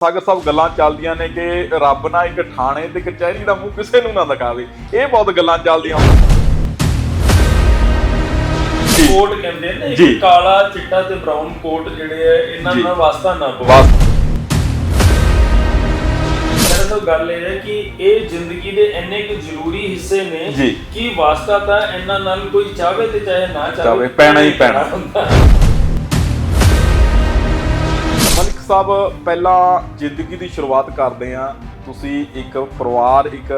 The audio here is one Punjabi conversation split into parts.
ਸਾਗਰ ਸਾਹਿਬ ਗੱਲਾਂ ਚੱਲਦੀਆਂ ਨੇ ਕਿ ਰੱਬ ਨਾ ਇੱਕ ਥਾਣੇ ਤੇ ਕਚਹਿਰੀ ਦਾ ਮੂੰਹ ਕਿਸੇ ਨੂੰ ਨਾ ਦਿਖਾਵੇ ਇਹ ਬਹੁਤ ਗੱਲਾਂ ਚੱਲਦੀਆਂ। ਕੋਟ ਕਹਿੰਦੇ ਨੇ ਜੀ। ਇੱਕ ਕਾਲਾ ਚਿੱਟਾ ਤੇ ਬ੍ਰਾਊਨ ਕੋਟ ਜਿਹੜੇ ਆ ਇਹਨਾਂ ਜੀ। ਨਾਲ ਵਾਸਤਾ ਨਾ ਪਵੇ ਬਸ ਦਰਅਸਲ ਗੱਲ ਇਹ ਹੈ ਕਿ ਇਹ ਜ਼ਿੰਦਗੀ ਦੇ ਇੰਨੇ ਕੁ ਜ਼ਰੂਰੀ ਹਿੱਸੇ ਨੇ ਜੀ। ਕਿ ਵਾਸਤਾ ਤਾਂ ਇਹਨਾਂ ਨਾਲ ਕੋਈ ਚਾਹਵੇ ਤੇ ਚਾਹੇ ਨਾ ਚਾਹਵੇ ਚਾਹੇ, ਪੈਣਾ ਹੀ ਪੈਣਾ। ਹੁੰਦਾ। ਸਾਹਿਬ ਪਹਿਲਾਂ ਜ਼ਿੰਦਗੀ ਦੀ ਸ਼ੁਰੂਆਤ ਕਰਦੇ ਆ ਤੁਸੀਂ ਇੱਕ ਪਰਿਵਾਰ, ਇੱਕ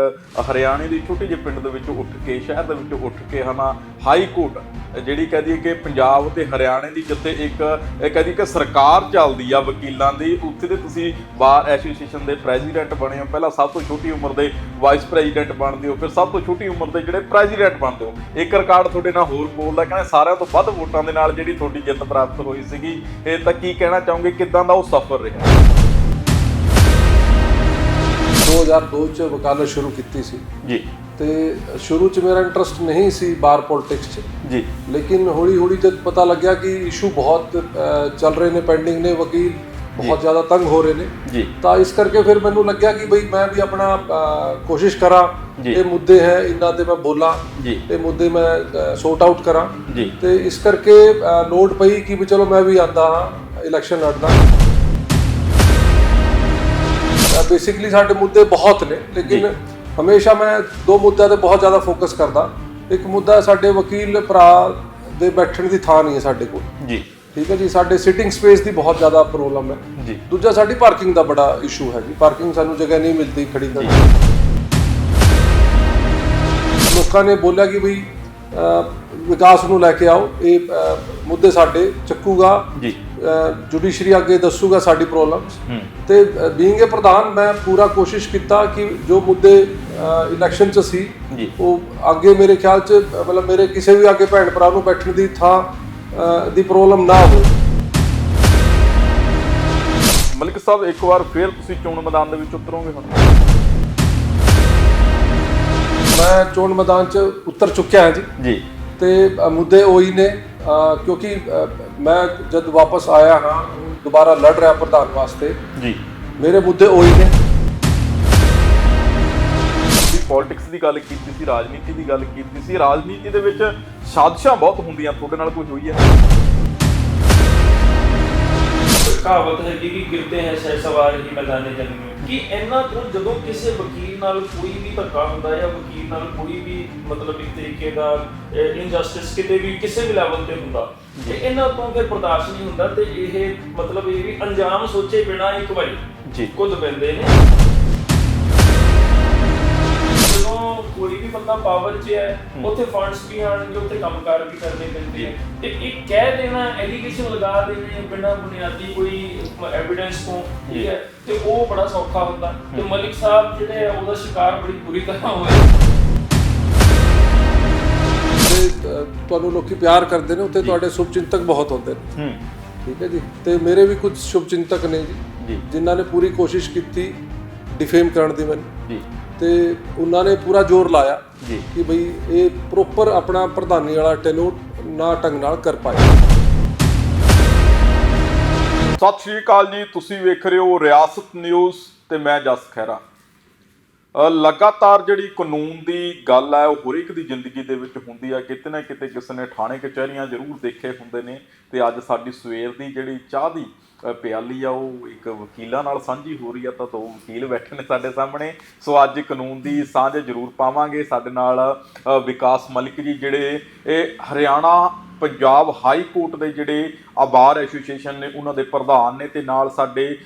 ਹਰਿਆਣੇ ਦੀ ਛੋਟੇ ਜਿਹੇ ਪਿੰਡ ਦੇ ਵਿੱਚ ਉੱਠ ਕੇ, ਸ਼ਹਿਰ ਦੇ ਵਿੱਚ ਉੱਠ ਕੇ ਹਨਾ ਹਾਈ ਕੋਰਟ ਜਿਹੜੀ ਕਹਦੀ ਕਿ ਪੰਜਾਬ ਤੇ ਹਰਿਆਣੇ ਦੀ ਜਿੱਥੇ ਇੱਕ, ਇਹ ਕਹਦੀ ਕਿ ਸਰਕਾਰ ਚੱਲਦੀ ਆ ਵਕੀਲਾਂ ਦੀ, ਉੱਥੇ ਦੇ ਤੁਸੀਂ ਬਾਰ ਐਸੋਸੀਏਸ਼ਨ ਦੇ ਪ੍ਰੈਜ਼ੀਡੈਂਟ ਬਣੇ ਹੋ। ਪਹਿਲਾਂ ਸਭ ਤੋਂ ਛੋਟੀ ਉਮਰ ਦੇ ਵਾਈਸ ਪ੍ਰੈਜ਼ੀਡੈਂਟ ਬਣਦੇ ਹੋ, ਫਿਰ ਸਭ ਤੋਂ ਛੋਟੀ ਉਮਰ ਦੇ ਜਿਹੜੇ ਪ੍ਰੈਜ਼ੀਡੈਂਟ ਬਣਦੇ ਹੋ। ਇੱਕ ਰਿਕਾਰਡ ਤੁਹਾਡੇ ਨਾਲ ਹੋਰ ਬੋਲਦਾ ਕਹਿੰਦੇ ਸਾਰਿਆਂ ਤੋਂ ਵੱਧ ਵੋਟਾਂ ਦੇ ਨਾਲ ਜਿਹੜੀ ਤੁਹਾਡੀ ਜਿੱਤ ਪ੍ਰਾਪਤ ਹੋਈ ਸੀਗੀ। ਇਹ ਤਾਂ ਕੀ ਕਹਿਣਾ ਚਾਹੋਗੇ, ਕਿਦਾਂ ਦਾ ਉਹ ਸਫ਼ਰ ਰਿਹਾ? 2002 ਚ ਵਕਾਲਤ ਸ਼ੁਰੂ ਕੀਤੀ ਸੀ। ਜੀ। ਤੇ ਸ਼ੁਰੂ ਚ ਮੇਰਾ ਇੰਟਰਸਟ ਨਹੀਂ ਸੀ ਬਾਰ ਪੋਲਿਟਿਕਸ ਚ। ਜੀ। ਲੇਕਿਨ ਹੌਲੀ ਹੌਲੀ ਜਦ ਪਤਾ ਲੱਗਿਆ ਕਿ ਇਸ਼ੂ ਬਹੁਤ ਚੱਲ ਰਹੇ ਨੇ ਪੈਂਡਿੰਗ ਨੇ ਵਕੀਲ ਬਹੁਤ ਜ਼ਿਆਦਾ ਤੰਗ ਹੋ ਰਹੇ ਨੇ ਜੀ। ਤਾਂ ਇਸ ਕਰਕੇ ਫਿਰ ਮੈਨੂੰ ਲੱਗਿਆ ਕਿ ਬਈ ਮੈਂ ਵੀ ਆਪਣਾ ਕੋਸ਼ਿਸ਼ ਕਰਾਂ। ਇਹ ਮੁੱਦੇ ਹੈ ਇਹਨਾਂ ਤੇ ਮੈਂ ਬੋਲਾਂ ਜੀ। ਇਹ ਮੁੱਦੇ ਮੈਂ ਸੌਟ ਆਊਟ ਕਰਾਂ। ਜੀ। ਤੇ ਇਸ ਕਰਕੇ ਲੋੜ ਪਈ ਕਿ ਵੀ ਚਲੋ ਮੈਂ ਵੀ ਆਂਦਾ ਹਾਂ ਇਲੈਕਸ਼ਨ ਲੜਦਾ। ਬੇਸਿਕਲੀ ਸਾਡੇ ਮੁੱਦੇ ਬਹੁਤ ਨੇ ਲੇਕਿਨ ਹਮੇਸ਼ਾ ਮੈਂ ਦੋ ਮੁੱਦਿਆਂ ਤੇ ਬਹੁਤ ਜ਼ਿਆਦਾ ਫੋਕਸ ਕਰਦਾ। ਇੱਕ ਮੁੱਦਾ ਸਾਡੇ ਵਕੀਲ ਭਰਾ ਦੇ ਬੈਠਣ ਦੀ ਥਾਂ ਨਹੀਂ ਹੈ ਸਾਡੇ ਕੋਲ। ਜੀ। ਠੀਕ ਹੈ ਜੀ ਸਾਡੇ ਸਿਟਿੰਗ ਸਪੇਸ ਦੀ ਬਹੁਤ ਜ਼ਿਆਦਾ ਪ੍ਰੋਬਲਮ ਹੈ। ਜੀ। ਦੂਜਾ ਸਾਡੀ ਪਾਰਕਿੰਗ ਦਾ ਬੜਾ ਇਸ਼ੂ ਹੈ ਜੀ। ਪਾਰਕਿੰਗ ਸਾਨੂੰ ਜਗ੍ਹਾ ਨਹੀਂ ਮਿਲਦੀ ਖੜੀ ਕਰਨ ਦੀ ਲੋਕਾਂ ਨੇ ਬੋਲਿਆ ਕਿ ਬਈ ਵਿਕਾਸ ਨੂੰ ਲੈ ਕੇ ਆਓ ਇਹ ਮੁੱਦੇ ਸਾਡੇ ਚੱਕੂਗਾ। ਜੀ। ਜੁਡੀਸ਼ਰੀ ਅੱਗੇ ਦੱਸੂਗਾ ਸਾਡੀ ਪ੍ਰੋਬਲਮਸ ਤੇ ਬੀਇੰਗ ਅ ਪ੍ਰਧਾਨ ਮੈਂ ਪੂਰਾ ਕੋਸ਼ਿਸ਼ ਕੀਤਾ ਕਿ ਜੋ ਮੁੱਦੇ ਇਲੈਕਸ਼ਨ ਚ ਸੀ ਉਹ ਅੱਗੇ ਮੇਰੇ ਖਿਆਲ ਚ ਮਤਲਬ ਮੇਰੇ ਕਿਸੇ ਵੀ ਅੱਗੇ ਭੈਣ ਭਰਾ ਨੂੰ ਬੈਠਣ ਦੀ ਥਾਂ ਦੀ ਪ੍ਰੋਬਲਮ ਨਾ ਹੋਵੇ। ਮਲਿਕ ਸਾਹਿਬ ਇੱਕ ਵਾਰ ਫੇਰ ਤੁਸੀਂ ਚੋਣ ਮੈਦਾਨ ਦੇ ਵਿੱਚ ਉਤਰੋਗੇ ਹੁਣ? ਮੈਂ ਚੋਣ ਮੈਦਾਨ ਚ ਉਤਰ ਚੁੱਕਿਆ ਹਾਂ ਜੀ। ਜੀ। ਤੇ ਮੁੱਦੇ ਉਹੀ ਨੇ। ਕਿਉਂਕਿ ਮੈਂ ਜਦ ਵਾਪਸ ਆਇਆ ਹਾਂ ਦੁਬਾਰਾ ਲੜ ਰਿਹਾ ਪ੍ਰਧਾਨ ਵਾਸਤੇ ਜੀ। ਮੇਰੇ ਮੁੱਦੇ ਉਹੀ ਨੇ। ਪੋਲਿਟਿਕਸ ਦੀ ਗੱਲ ਕੀਤੀ ਸੀ ਰਾਜਨੀਤੀ ਦੀ ਗੱਲ ਕੀਤੀ ਸੀ ਰਾਜਨੀਤੀ ਦੇ ਵਿੱਚ ਸਾਜ਼ਿਸ਼ਾਂ ਬਹੁਤ ਹੁੰਦੀਆਂ ਤੁਹਾਡੇ ਨਾਲ ਕੋਈ ਹੋਈ ਹੈ? ਕਹਾਵਤ ਹੈ ਕਿ ਗਿਰਤੇ ਹੈ ਸ਼ੈ ਸਵਾਰ ਹੀ ਮੈਦਾਨੇ ਜੰਗ ਮੇਂ ਕਿ ਇਹਨਾਂ ਤੋਂ ਜਦੋਂ ਕਿਸੇ ਵਕੀਲ ਨਾਲ ਕੋਈ ਵੀ ਧੱਕਾ ਹੁੰਦਾ ਹੈ ਜਾਂ ਵਕੀਲ ਨਾਲ ਕੋਈ ਵੀ ਮਤਲਬ ਇੱਕ ਤਰੀਕੇ ਦਾ ਇਨਜਸਟਿਸ ਕਿਤੇ ਵੀ ਕਿਸੇ ਵੀ ਲੈਵਲ ਤੇ ਹੁੰਦਾ ਤੇ ਇਹਨਾਂ ਤੋਂ ਫਿਰ ਬਰਦਾਸ਼ਤ ਨਹੀਂ ਹੁੰਦਾ ਤੇ ਇਹ ਮਤਲਬ ਇਹ ਵੀ ਅੰਜਾਮ ਸੋਚੇ ਬਿਨਾ ਇੱਕ ਵਾਰੀ ਜੀ। ਕੁੱਦ ਪੈਂਦੇ ਨੇ। ਜਦੋਂ ਕੋਈ ਵੀ ਬੰਦਾ ਪਾਵਰ 'ਚ ਹੈ ਉੱਥੇ ਫੰਡਸ ਵੀ ਆਣਗੇ ਉੱਥੇ ਕੰਮਕਾਰ ਵੀ ਕਰਨੇ ਪੈਂਦੇ ਆ। ਤੇ ਇਹ ਕਹਿ ਦੇਣਾ ਐਲੀਗੇਸ਼ਨ ਲਗਾ ਦੇਣੇ ਬਿਨਾਂ ਬੁਨਿਆਦੀ ਕੋਈ ਐਵੀਡੈਂਸ ਤੋਂ ਠੀਕ ਹੈ? ਤੇ ਉਹ ਬੜਾ ਸੌਖਾ ਹੁੰਦਾ। ਤੇ ਮਲਿਕ ਸਾਹਿਬ ਜਿਹੜੇ ਆ ਉਹਦਾ ਸ਼ਿਕਾਰ ਬੜੀ ਬੁਰੀ ਤਰ੍ਹਾਂ ਹੋਇਆ ਤੁਹਾਨੂੰ ਲੋਕੀ ਪਿਆਰ ਕਰਦੇ ਨੇ ਉੱਥੇ ਤੁਹਾਡੇ ਸ਼ੁਭਚਿੰਤਕ ਬਹੁਤ ਹੁੰਦੇ ਨੇ। ਹੂੰ। ਠੀਕ ਹੈ ਜੀ? ਤੇ ਮੇਰੇ ਵੀ ਕੁਝ ਸ਼ੁਭਚਿੰਤਕ ਨੇ ਜੀ ਜੀ। ਜਿਨ੍ਹਾਂ ਨੇ ਪੂਰੀ ਕੋਸ਼ਿਸ਼ ਕੀਤੀ ਡਿਫੇਮ ਕਰਨ ਦੀ ਮੈਨੂੰ। ਜੀ। ਤੇ ਉਹਨਾਂ ਨੇ ਪੂਰਾ ਜ਼ੋਰ ਲਾਇਆ ਜੀ। ਕਿ ਬਈ ਇਹ ਪ੍ਰੋਪਰ ਆਪਣਾ ਪ੍ਰਧਾਨੀ ਵਾਲਾ ਟੈਨੋਰ ਨਾ ਢੰਗ ਨਾਲ ਕਰ ਪਾਏ। ਸਤਿ ਸ਼੍ਰੀ ਅਕਾਲ ਜੀ ਤੁਸੀਂ ਵੇਖ ਰਹੇ ਹੋ ਰਿਆਸਤ ਨਿਊਜ਼ ਤੇ ਮੈਂ ਜਸ ਖਹਿਰਾ। ਅ, ਲਗਾਤਾਰ ਜਿਹੜੀ ਕਾਨੂੰਨ ਦੀ ਗੱਲ ਹੈ ਉਹ ਹਰ ਇੱਕ ਦੀ ਜ਼ਿੰਦਗੀ ਦੇ ਵਿੱਚ ਹੁੰਦੀ ਹੈ। ਕਿਤੇ ਨਾ ਕਿਤੇ ਕਿਸੇ ਨੇ ਥਾਣੇ ਕਚਹਿਰੀਆਂ ਜ਼ਰੂਰ ਦੇਖੇ ਹੁੰਦੇ ਨੇ ਤੇ ਅੱਜ ਸਾਡੀ ਸਵੇਰ ਦੀ ਜਿਹੜੀ ਚਾਹ ਦੀ ਪਿਆਲੀ ਆ, ਉਹ ਇੱਕ ਵਕੀਲਾਂ ਨਾਲ ਸਾਂਝੀ ਹੋ ਰਹੀ ਆ, ਤਾਂ ਦੋ ਵਕੀਲ ਬੈਠੇ ਨੇ ਸਾਡੇ ਸਾਹਮਣੇ। ਸੋ ਅੱਜ ਕਾਨੂੰਨ ਦੀ ਸਾਂਝ ਜ਼ਰੂਰ ਪਾਵਾਂਗੇ। ਸਾਡੇ ਨਾਲ ਵਿਕਾਸ ਮਲਿਕ ਜੀ ਜਿਹੜੇ, ਇਹ ਹਰਿਆਣਾ, ਪੰਜਾਬ ਹਾਈ ਕੋਰਟ ਦੇ ਜਿਹੜੇ ਆਬਾਰ ਐਸੋਸੀਏਸ਼ਨ ਨੇ ਉਹਨਾਂ ਦੇ ਪ੍ਰਧਾਨ ਨੇ ਤੇ ਨਾਲ ਸਾਡੇ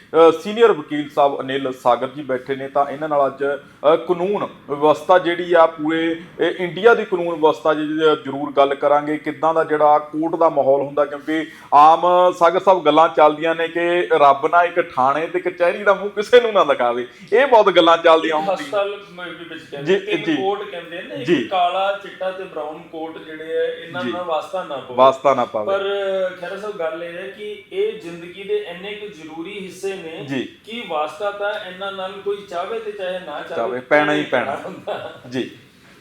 ਸੀਨੀਅਰ ਵਕੀਲ ਸਾਹਿਬ ਅਨਿਲ ਸਾਗਰ ਜੀ ਬੈਠੇ ਨੇ ਤਾਂ ਇਹਨਾਂ ਨਾਲ ਅੱਜ ਕਾਨੂੰਨ ਵਿਵਸਥਾ ਜਿਹੜੀ ਆ ਪੂਰੇ ਇੰਡੀਆ ਦੀ ਕਾਨੂੰਨ ਵਿਵਸਥਾ ਜੀ ਜ਼ਰੂਰ ਗੱਲ ਕਰਾਂਗੇ ਕਿੱਦਾਂ ਦਾ ਜਿਹੜਾ ਕੋਰਟ ਦਾ ਮਾਹੌਲ ਹੁੰਦਾ ਕਿਉਂਕਿ ਆਮ ਸਾਗਰ ਸਾਹਿਬ ਗੱਲਾਂ ਚੱਲਦੀਆਂ ਨੇ ਕਿ ਰੱਬ ਨਾ ਇੱਕ ਥਾਣੇ ਤੇ ਕਚਹਿਰੀ ਦਾ ਮੂੰਹ ਕਿਸੇ ਨੂੰ ਨਾ ਦਿਖਾਵੇ। ਇਹ ਬਹੁਤ ਗੱਲਾਂ ਚੱਲਦੀਆਂ ਹੁੰਦੀਆਂ। ਜੀ, ਕਹਿੰਦੇ ਨੇ। ਇੱਕ ਕਾਲਾ ਚਿੱਟਾ ਤੇ ਬ੍ਰਾਊਨ ਕੋਟ ਜਿਹੜੇ ਆ ਇਹਨਾਂ। ਨਾਲ ਵਾਸਤਾ ਨਾ ਪਵੇ। ਵਾਸਤਾ ਨਾ ਪਾਵੇ। ਪਰ ਖੈਰ ਸਾਹਿਬ ਗੱਲ ਇਹ ਹੈ ਕਿ ਇਹ ਜ਼ਿੰਦਗੀ ਦੇ ਇੰਨੇ ਕੁ ਜ਼ਰੂਰੀ ਹਿੱਸੇ ਨੇ ਜੀ। ਕਿ ਵਾਸਤਾ ਤਾਂ ਇਹਨਾਂ ਨਾਲ ਕੋਈ ਚਾਹਵੇ ਤੇ ਚਾਹੇ ਨਾ ਚਾਹਵੇ, ਪੈਣਾ ਹੀ ਪੈਣਾ। ਜੀ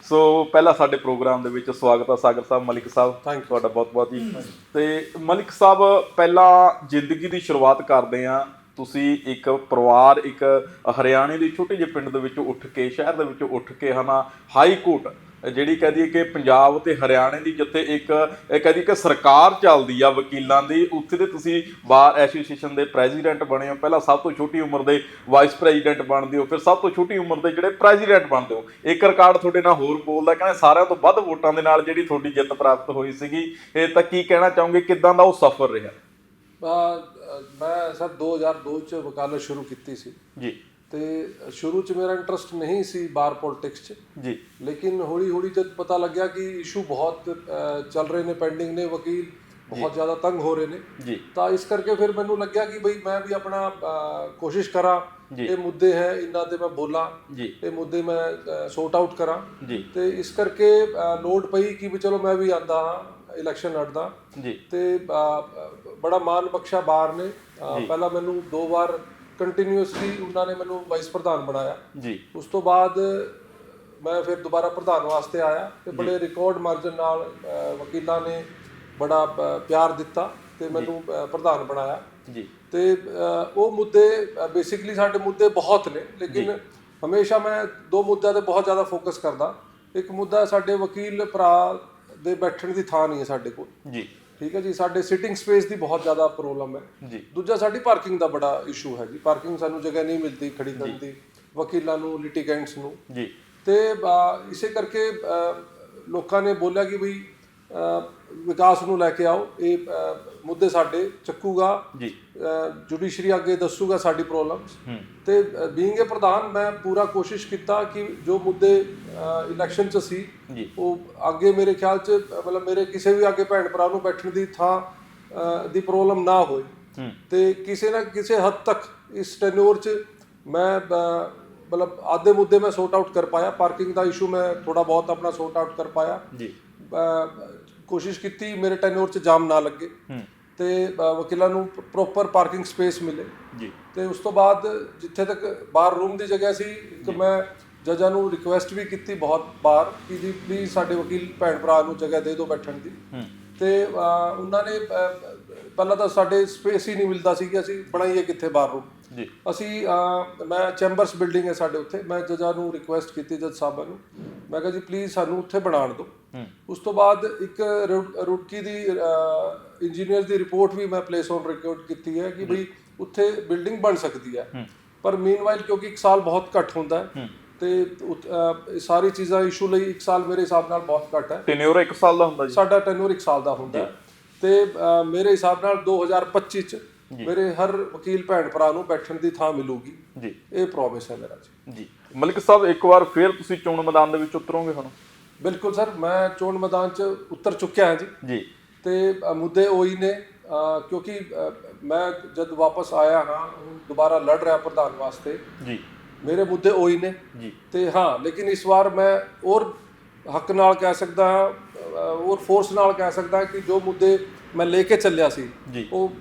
ਸੋ ਪਹਿਲਾਂ ਸਾਡੇ ਪ੍ਰੋਗਰਾਮ ਦੇ ਵਿੱਚ ਸਵਾਗਤ ਹੈ ਸਾਗਰ ਸਾਹਿਬ ਮਲਿਕ ਸਾਹਿਬ Thank you. ਤੁਹਾਡਾ ਬਹੁਤ ਬਹੁਤ ਜੀ ਤੇ ਮਲਿਕ ਸਾਹਿਬ ਪਹਿਲਾਂ ਜ਼ਿੰਦਗੀ ਦੀ ਸ਼ੁਰੂਆਤ ਕਰਦੇ ਆ ਤੁਸੀਂ ਇੱਕ ਪਰਿਵਾਰ ਇੱਕ ਹਰਿਆਣੇ ਦੀ ਛੋਟੇ ਜਿਹੇ ਪਿੰਡ ਦੇ ਵਿੱਚੋਂ ਉੱਠ ਕੇ ਸ਼ਹਿਰ ਦੇ ਵਿੱਚੋਂ ਉੱਠ ਕੇ ਹਨਾ ਹਾਈ ਕੋਰਟ ਜਿਹੜੀ ਕਹਦੀ ਕਿ ਪੰਜਾਬ ਤੇ ਹਰਿਆਣੇ ਦੀ ਜਿੱਥੇ ਇੱਕ ਇਹ ਕਹਦੀ ਕਿ ਸਰਕਾਰ ਚੱਲਦੀ ਆ ਵਕੀਲਾਂ ਦੀ ਉੱਥੇ ਦੇ ਤੁਸੀਂ ਬਾਰ ਐਸੋਸੀਏਸ਼ਨ ਦੇ ਪ੍ਰੈਜ਼ੀਡੈਂਟ ਬਣੇ ਹੋ। ਪਹਿਲਾਂ ਸਭ ਤੋਂ ਛੋਟੀ ਉਮਰ ਦੇ ਵਾਈਸ ਪ੍ਰੈਜ਼ੀਡੈਂਟ ਬਣਦੇ ਹੋ ਫਿਰ ਸਭ ਤੋਂ ਛੋਟੀ ਉਮਰ ਦੇ ਜਿਹੜੇ ਪ੍ਰੈਜ਼ੀਡੈਂਟ ਬਣਦੇ ਹੋ। ਇੱਕ ਰਿਕਾਰਡ ਤੁਹਾਡੇ ਨਾਲ ਹੋਰ ਬੋਲਦਾ ਕਹਿੰਦੇ ਸਾਰਿਆਂ ਤੋਂ ਵੱਧ ਵੋਟਾਂ ਦੇ ਨਾਲ ਜਿਹੜੀ ਤੁਹਾਡੀ ਜਿੱਤ ਪ੍ਰਾਪਤ ਹੋਈ ਸੀਗੀ ਇਹ ਤਾਂ ਕੀ ਕਹਿਣਾ ਚਾਹੋਗੇ ਕਿਦਾਂ ਦਾ ਉਹ ਸਫ਼ਰ ਰਿਹਾ? ਮੈਂ ਸਰ 2002 ਚ ਵਕਾਲਤ ਸ਼ੁਰੂ ਕੀਤੀ ਸੀ। ਜੀ। ਤੇ ਸ਼ੁਰੂ ਚ ਮੇਰਾ ਇੰਟਰਸਟ ਨਹੀਂ ਸੀ ਬਾਰ ਪੋਲਿਟਿਕਸ ਚ। ਜੀ। ਲੇਕਿਨ ਹੌਲੀ ਹੌਲੀ ਜਦ ਪਤਾ ਲੱਗਿਆ ਕਿ ਇਸ਼ੂ ਬਹੁਤ ਚੱਲ ਰਹੇ ਨੇ ਪੈਂਡਿੰਗ ਨੇ ਵਕੀਲ ਬਹੁਤ ਜ਼ਿਆਦਾ ਤੰਗ ਹੋ ਰਹੇ ਨੇ ਜੀ। ਤਾਂ ਇਸ ਕਰਕੇ ਫਿਰ ਮੈਨੂੰ ਲੱਗਿਆ ਕਿ ਬਈ ਮੈਂ ਵੀ ਆਪਣਾ ਕੋਸ਼ਿਸ਼ ਕਰਾਂ ਇਹ ਮੁੱਦੇ ਹੈ ਇਹਨਾਂ ਤੇ ਮੈਂ ਬੋਲਾਂ ਜੀ। ਇਹ ਮੁੱਦੇ ਮੈਂ ਸੋਰਟ ਆਊਟ ਕਰਾਂ। ਜੀ। ਤੇ ਇਸ ਕਰਕੇ ਲੋੜ ਪਈ ਕਿ ਵੀ ਚਲੋ ਮੈਂ ਵੀ ਆਂਦਾ ਹਾਂ ਇਲੈਕਸ਼ਨ ਲੜਦਾ। ਜੀ। ਤੇ ਬੜਾ ਮਾਣ ਬਖਸ਼ਾ ਬਾਰ ਨੇ। ਪਹਿਲਾਂ ਮੈਨੂੰ ਦੋ ਵਾਰ ਕੰਟੀਨਿਊਸਲੀ ਉਹਨਾਂ ਨੇ ਮੈਨੂੰ ਵਾਈਸ ਪ੍ਰਧਾਨ ਬਣਾਇਆ। ਜੀ। ਉਸ ਤੋਂ ਬਾਅਦ ਮੈਂ ਫਿਰ ਦੁਬਾਰਾ ਪ੍ਰਧਾਨ ਵਾਸਤੇ ਆਇਆ ਤੇ ਬੜੇ ਰਿਕਾਰਡ ਮਾਰਜਨ ਨਾਲ ਵਕੀਲਾਂ ਨੇ ਬੜਾ ਪਿਆਰ ਦਿੱਤਾ ਤੇ ਮੈਨੂੰ ਪ੍ਰਧਾਨ ਬਣਾਇਆ। ਜੀ। ਤੇ ਉਹ ਮੁੱਦੇ ਬੇਸਿਕਲੀ ਸਾਡੇ ਮੁੱਦੇ ਬਹੁਤ ਨੇ ਲੇਕਿਨ ਹਮੇਸ਼ਾ ਮੈਂ ਦੋ ਮੁੱਦਿਆਂ ਤੇ ਬਹੁਤ ਜ਼ਿਆਦਾ ਫੋਕਸ ਕਰਦਾ। ਇੱਕ ਮੁੱਦਾ ਸਾਡੇ ਵਕੀਲ ਭਰਾ ਦੇ ਬੈਠਣ ਦੀ ਥਾਂ ਨਹੀਂ ਹੈ ਸਾਡੇ ਕੋਲ। ਜੀ। ਠੀਕ ਹੈ ਜੀ ਸਾਡੇ ਸਿਟਿੰਗ ਸਪੇਸ ਦੀ ਬਹੁਤ ਜ਼ਿਆਦਾ ਪ੍ਰੋਬਲਮ ਹੈ। ਜੀ। ਦੂਜਾ ਸਾਡੀ ਪਾਰਕਿੰਗ ਦਾ ਬੜਾ ਇਸ਼ੂ ਹੈ ਜੀ। ਪਾਰਕਿੰਗ ਸਾਨੂੰ ਜਗ੍ਹਾ ਨਹੀਂ ਮਿਲਦੀ ਖੜੀ ਕਰਨ ਦੀ ਵਕੀਲਾਂ ਨੂੰ ਲਿਟੀਗੈਂਟਸ ਨੂੰ। ਜੀ। ਤੇ ਇਸੇ ਕਰਕੇ ਲੋਕਾਂ ਨੇ ਬੋਲਿਆ ਕਿ ਬਈ ਅਹ, ਵਿਕਾਸ ਨੂੰ ਲੈ ਕੇ ਆਓ। ਇਹ ਮੁੱਦੇ ਸਾਡੇ ਚੱਕੂਗਾ। ਜੀ। ਜੁਡੀਸ਼ਰੀ ਅੱਗੇ ਦੱਸੂਗਾ ਸਾਡੀ ਪ੍ਰੋਬਲਮਸ ਤੇ ਬੀਇੰਗ ਅ ਪ੍ਰਧਾਨ ਮੈਂ ਪੂਰਾ ਕੋਸ਼ਿਸ਼ ਕੀਤਾ ਕਿ ਜੋ ਮੁੱਦੇ ਇਲੈਕਸ਼ਨ ਚ ਸੀ ਉਹ ਅੱਗੇ ਮੇਰੇ ਖਿਆਲ ਚ ਮਤਲਬ ਮੇਰੇ ਕਿਸੇ ਵੀ ਅੱਗੇ ਭੈਣ ਭਰਾ ਨੂੰ ਬੈਠਣ ਦੀ ਥਾਂ ਦੀ ਪ੍ਰੋਬਲਮ ਨਾ ਹੋਏ ਤੇ ਕਿਸੇ ਨਾ ਕਿਸੇ ਹੱਦ ਤੱਕ ਇਸ ਟੈਨਿਓਰ ਚ ਮੈਂ ਮਤਲਬ ਆਧੇ ਮੁੱਦੇ ਮੈਂ ਸੋਰਟ ਆਊਟ ਕਰ ਪਾਇਆ। ਪਾਰਕਿੰਗ ਦਾ ਇਸ਼ੂ ਮੈਂ ਥੋੜਾ ਬਹੁਤ ਆਪਣਾ ਸੋਰਟ ਆਊਟ ਕਰ ਪਾਇਆ। ਜੀ। ਕੋਸ਼ਿਸ਼ ਕੀਤੀ ਮੇਰੇ ਟੈਨਿਓਰ ਚ ਜਾਮ ਨਾ ਲੱਗੇ। ਹੂੰ। ਤੇ ਵਕੀਲਾਂ ਨੂੰ ਪ੍ਰੋਪਰ ਪਾਰਕਿੰਗ ਸਪੇਸ ਮਿਲੇ। ਜੀ। ਤੇ ਉਸ ਤੋਂ ਬਾਅਦ ਜਿੱਥੇ ਤੱਕ ਬਾਹਰ ਰੂਮ ਦੀ ਜਗ੍ਹਾ ਸੀ ਇੱਕ ਮੈਂ ਜੱਜਾਂ ਨੂੰ ਰਿਕੁਐਸਟ ਵੀ ਕੀਤੀ ਬਹੁਤ ਬਾਰ ਕਿ ਜੀ ਪਲੀਜ਼ ਸਾਡੇ ਵਕੀਲ ਭੈਣ ਭਰਾ ਨੂੰ ਜਗ੍ਹਾ ਦੇ ਦਿਓ ਬੈਠਣ ਦੀ। ਤੇ ਉਹਨਾਂ ਨੇ ਪਹਿਲਾਂ ਤਾਂ ਸਾਡੇ ਸਪੇਸ ਹੀ ਨਹੀਂ ਮਿਲਦਾ ਸੀ ਕਿ ਅਸੀਂ ਬਣਾਈਏ ਕਿੱਥੇ ਬਾਹਰ ਰੂਮ ਜੀ। ਅਸੀਂ ਮੈਂ ਚੈਂਬਰਸ ਬਿਲਡਿੰਗ ਹੈ ਸਾਡੇ ਉੱਥੇ। ਮੈਂ ਜੱਜਾਂ ਨੂੰ ਰਿਕੁਐਸਟ ਕੀਤੀ ਜੱਜ ਸਾਹਿਬਾਂ ਨੂੰ। ਮੈਂ ਕਿਹਾ ਜੀ ਪਲੀਜ਼ ਸਾਨੂੰ ਉੱਥੇ ਬਣਾਉਣ ਦਿਓ। ਉਸ ਤੋਂ ਬਾਅਦ ਇੱਕ ਰੁੜਕੀ ਦੀ ਇੰਜੀਨੀਅਰ ਦੀ ਰਿਪੋਰਟ ਵੀ ਮੈਂ ਪਲੇਸ ਔਨ ਰਿਕਾਰਡ ਕੀਤੀ ਹੈ ਕਿ ਭਈ ਉੱਥੇ ਬਿਲਡਿੰਗ ਬਣ ਸਕਦੀ ਹੈ। ਪਰ ਮੀਨਵਾਈਲ ਕਿਉਂਕਿ ਇੱਕ ਸਾਲ ਬਹੁਤ ਘੱਟ ਹੁੰਦਾ ਹੈ ਤੇ ਸਾਰੀ ਚੀਜ਼ਾਂ ਇਸ਼ੂ ਲਈ ਇੱਕ ਸਾਲ ਮੇਰੇ ਹਿਸਾਬ ਨਾਲ ਬਹੁਤ ਘੱਟ ਹੈ। ਟੈਨਿਓਰ ਇੱਕ ਸਾਲ ਦਾ ਹੁੰਦਾ ਜੀ। ਸਾਡਾ ਟੈਨਿਓਰ ਇੱਕ ਸਾਲ ਦਾ ਹੁੰਦਾ ਹੈ। ਤੇ ਮੇਰੇ ਹਿਸਾਬ ਨਾਲ 2025 ਚ ਮੇਰੇ ਹਰ ਵਕੀਲ ਭੈਣ ਭਰਾ ਨੂੰ ਬੈਠਣ ਦੀ ਥਾਂ ਮਿਲੂਗੀ। ਜੀ। ਇਹ ਪ੍ਰੋਮਿਸ ਹੈ ਮੇਰਾ ਜੀ। ਜੀ। ਮਲਿਕ ਸਾਹਿਬ ਇੱਕ ਵਾਰ ਫੇਰ ਤੁਸੀਂ ਚੋਣ ਮੈਦਾਨ ਦੇ ਵਿੱਚ ਉਤਰੋਗੇ ਹੁਣ? ਬਿਲਕੁਲ ਸਰ ਮੈਂ ਚੋਣ ਮੈਦਾਨ ਚ ਉਤਰ ਚੁੱਕਿਆ ਹਾਂ ਜੀ। ਜੀ। ਤੇ ਮੁੱਦੇ ਉਹੀ ਨੇ ਕਿਉਂਕਿ ਮੈਂ ਜਦ ਵਾਪਸ ਆਇਆ ਹਾਂ ਹੁਣ ਦੁਬਾਰਾ ਲੜ ਰਿਹਾ ਪ੍ਰਧਾਨ ਵਾਸਤੇ। ਜੀ। ਮੇਰੇ ਮੁੱਦੇ ਉਹੀ ਨੇ। ਜੀ। ਤੇ ਹਾਂ ਲੇਕਿਨ ਇਸ ਵਾਰ ਮੈਂ ਹੋਰ ਹੱਕ ਨਾਲ ਕਹਿ ਸਕਦਾ ਹਾਂ ਹੋਰ ਫੋਰਸ ਨਾਲ ਕਹਿ ਸਕਦਾ ਕਿ ਜੋ ਮੁੱਦੇ ਮੈਂ ਲੈ ਕੇ ਚੱਲਿਆ ਸੀ। ਉਹ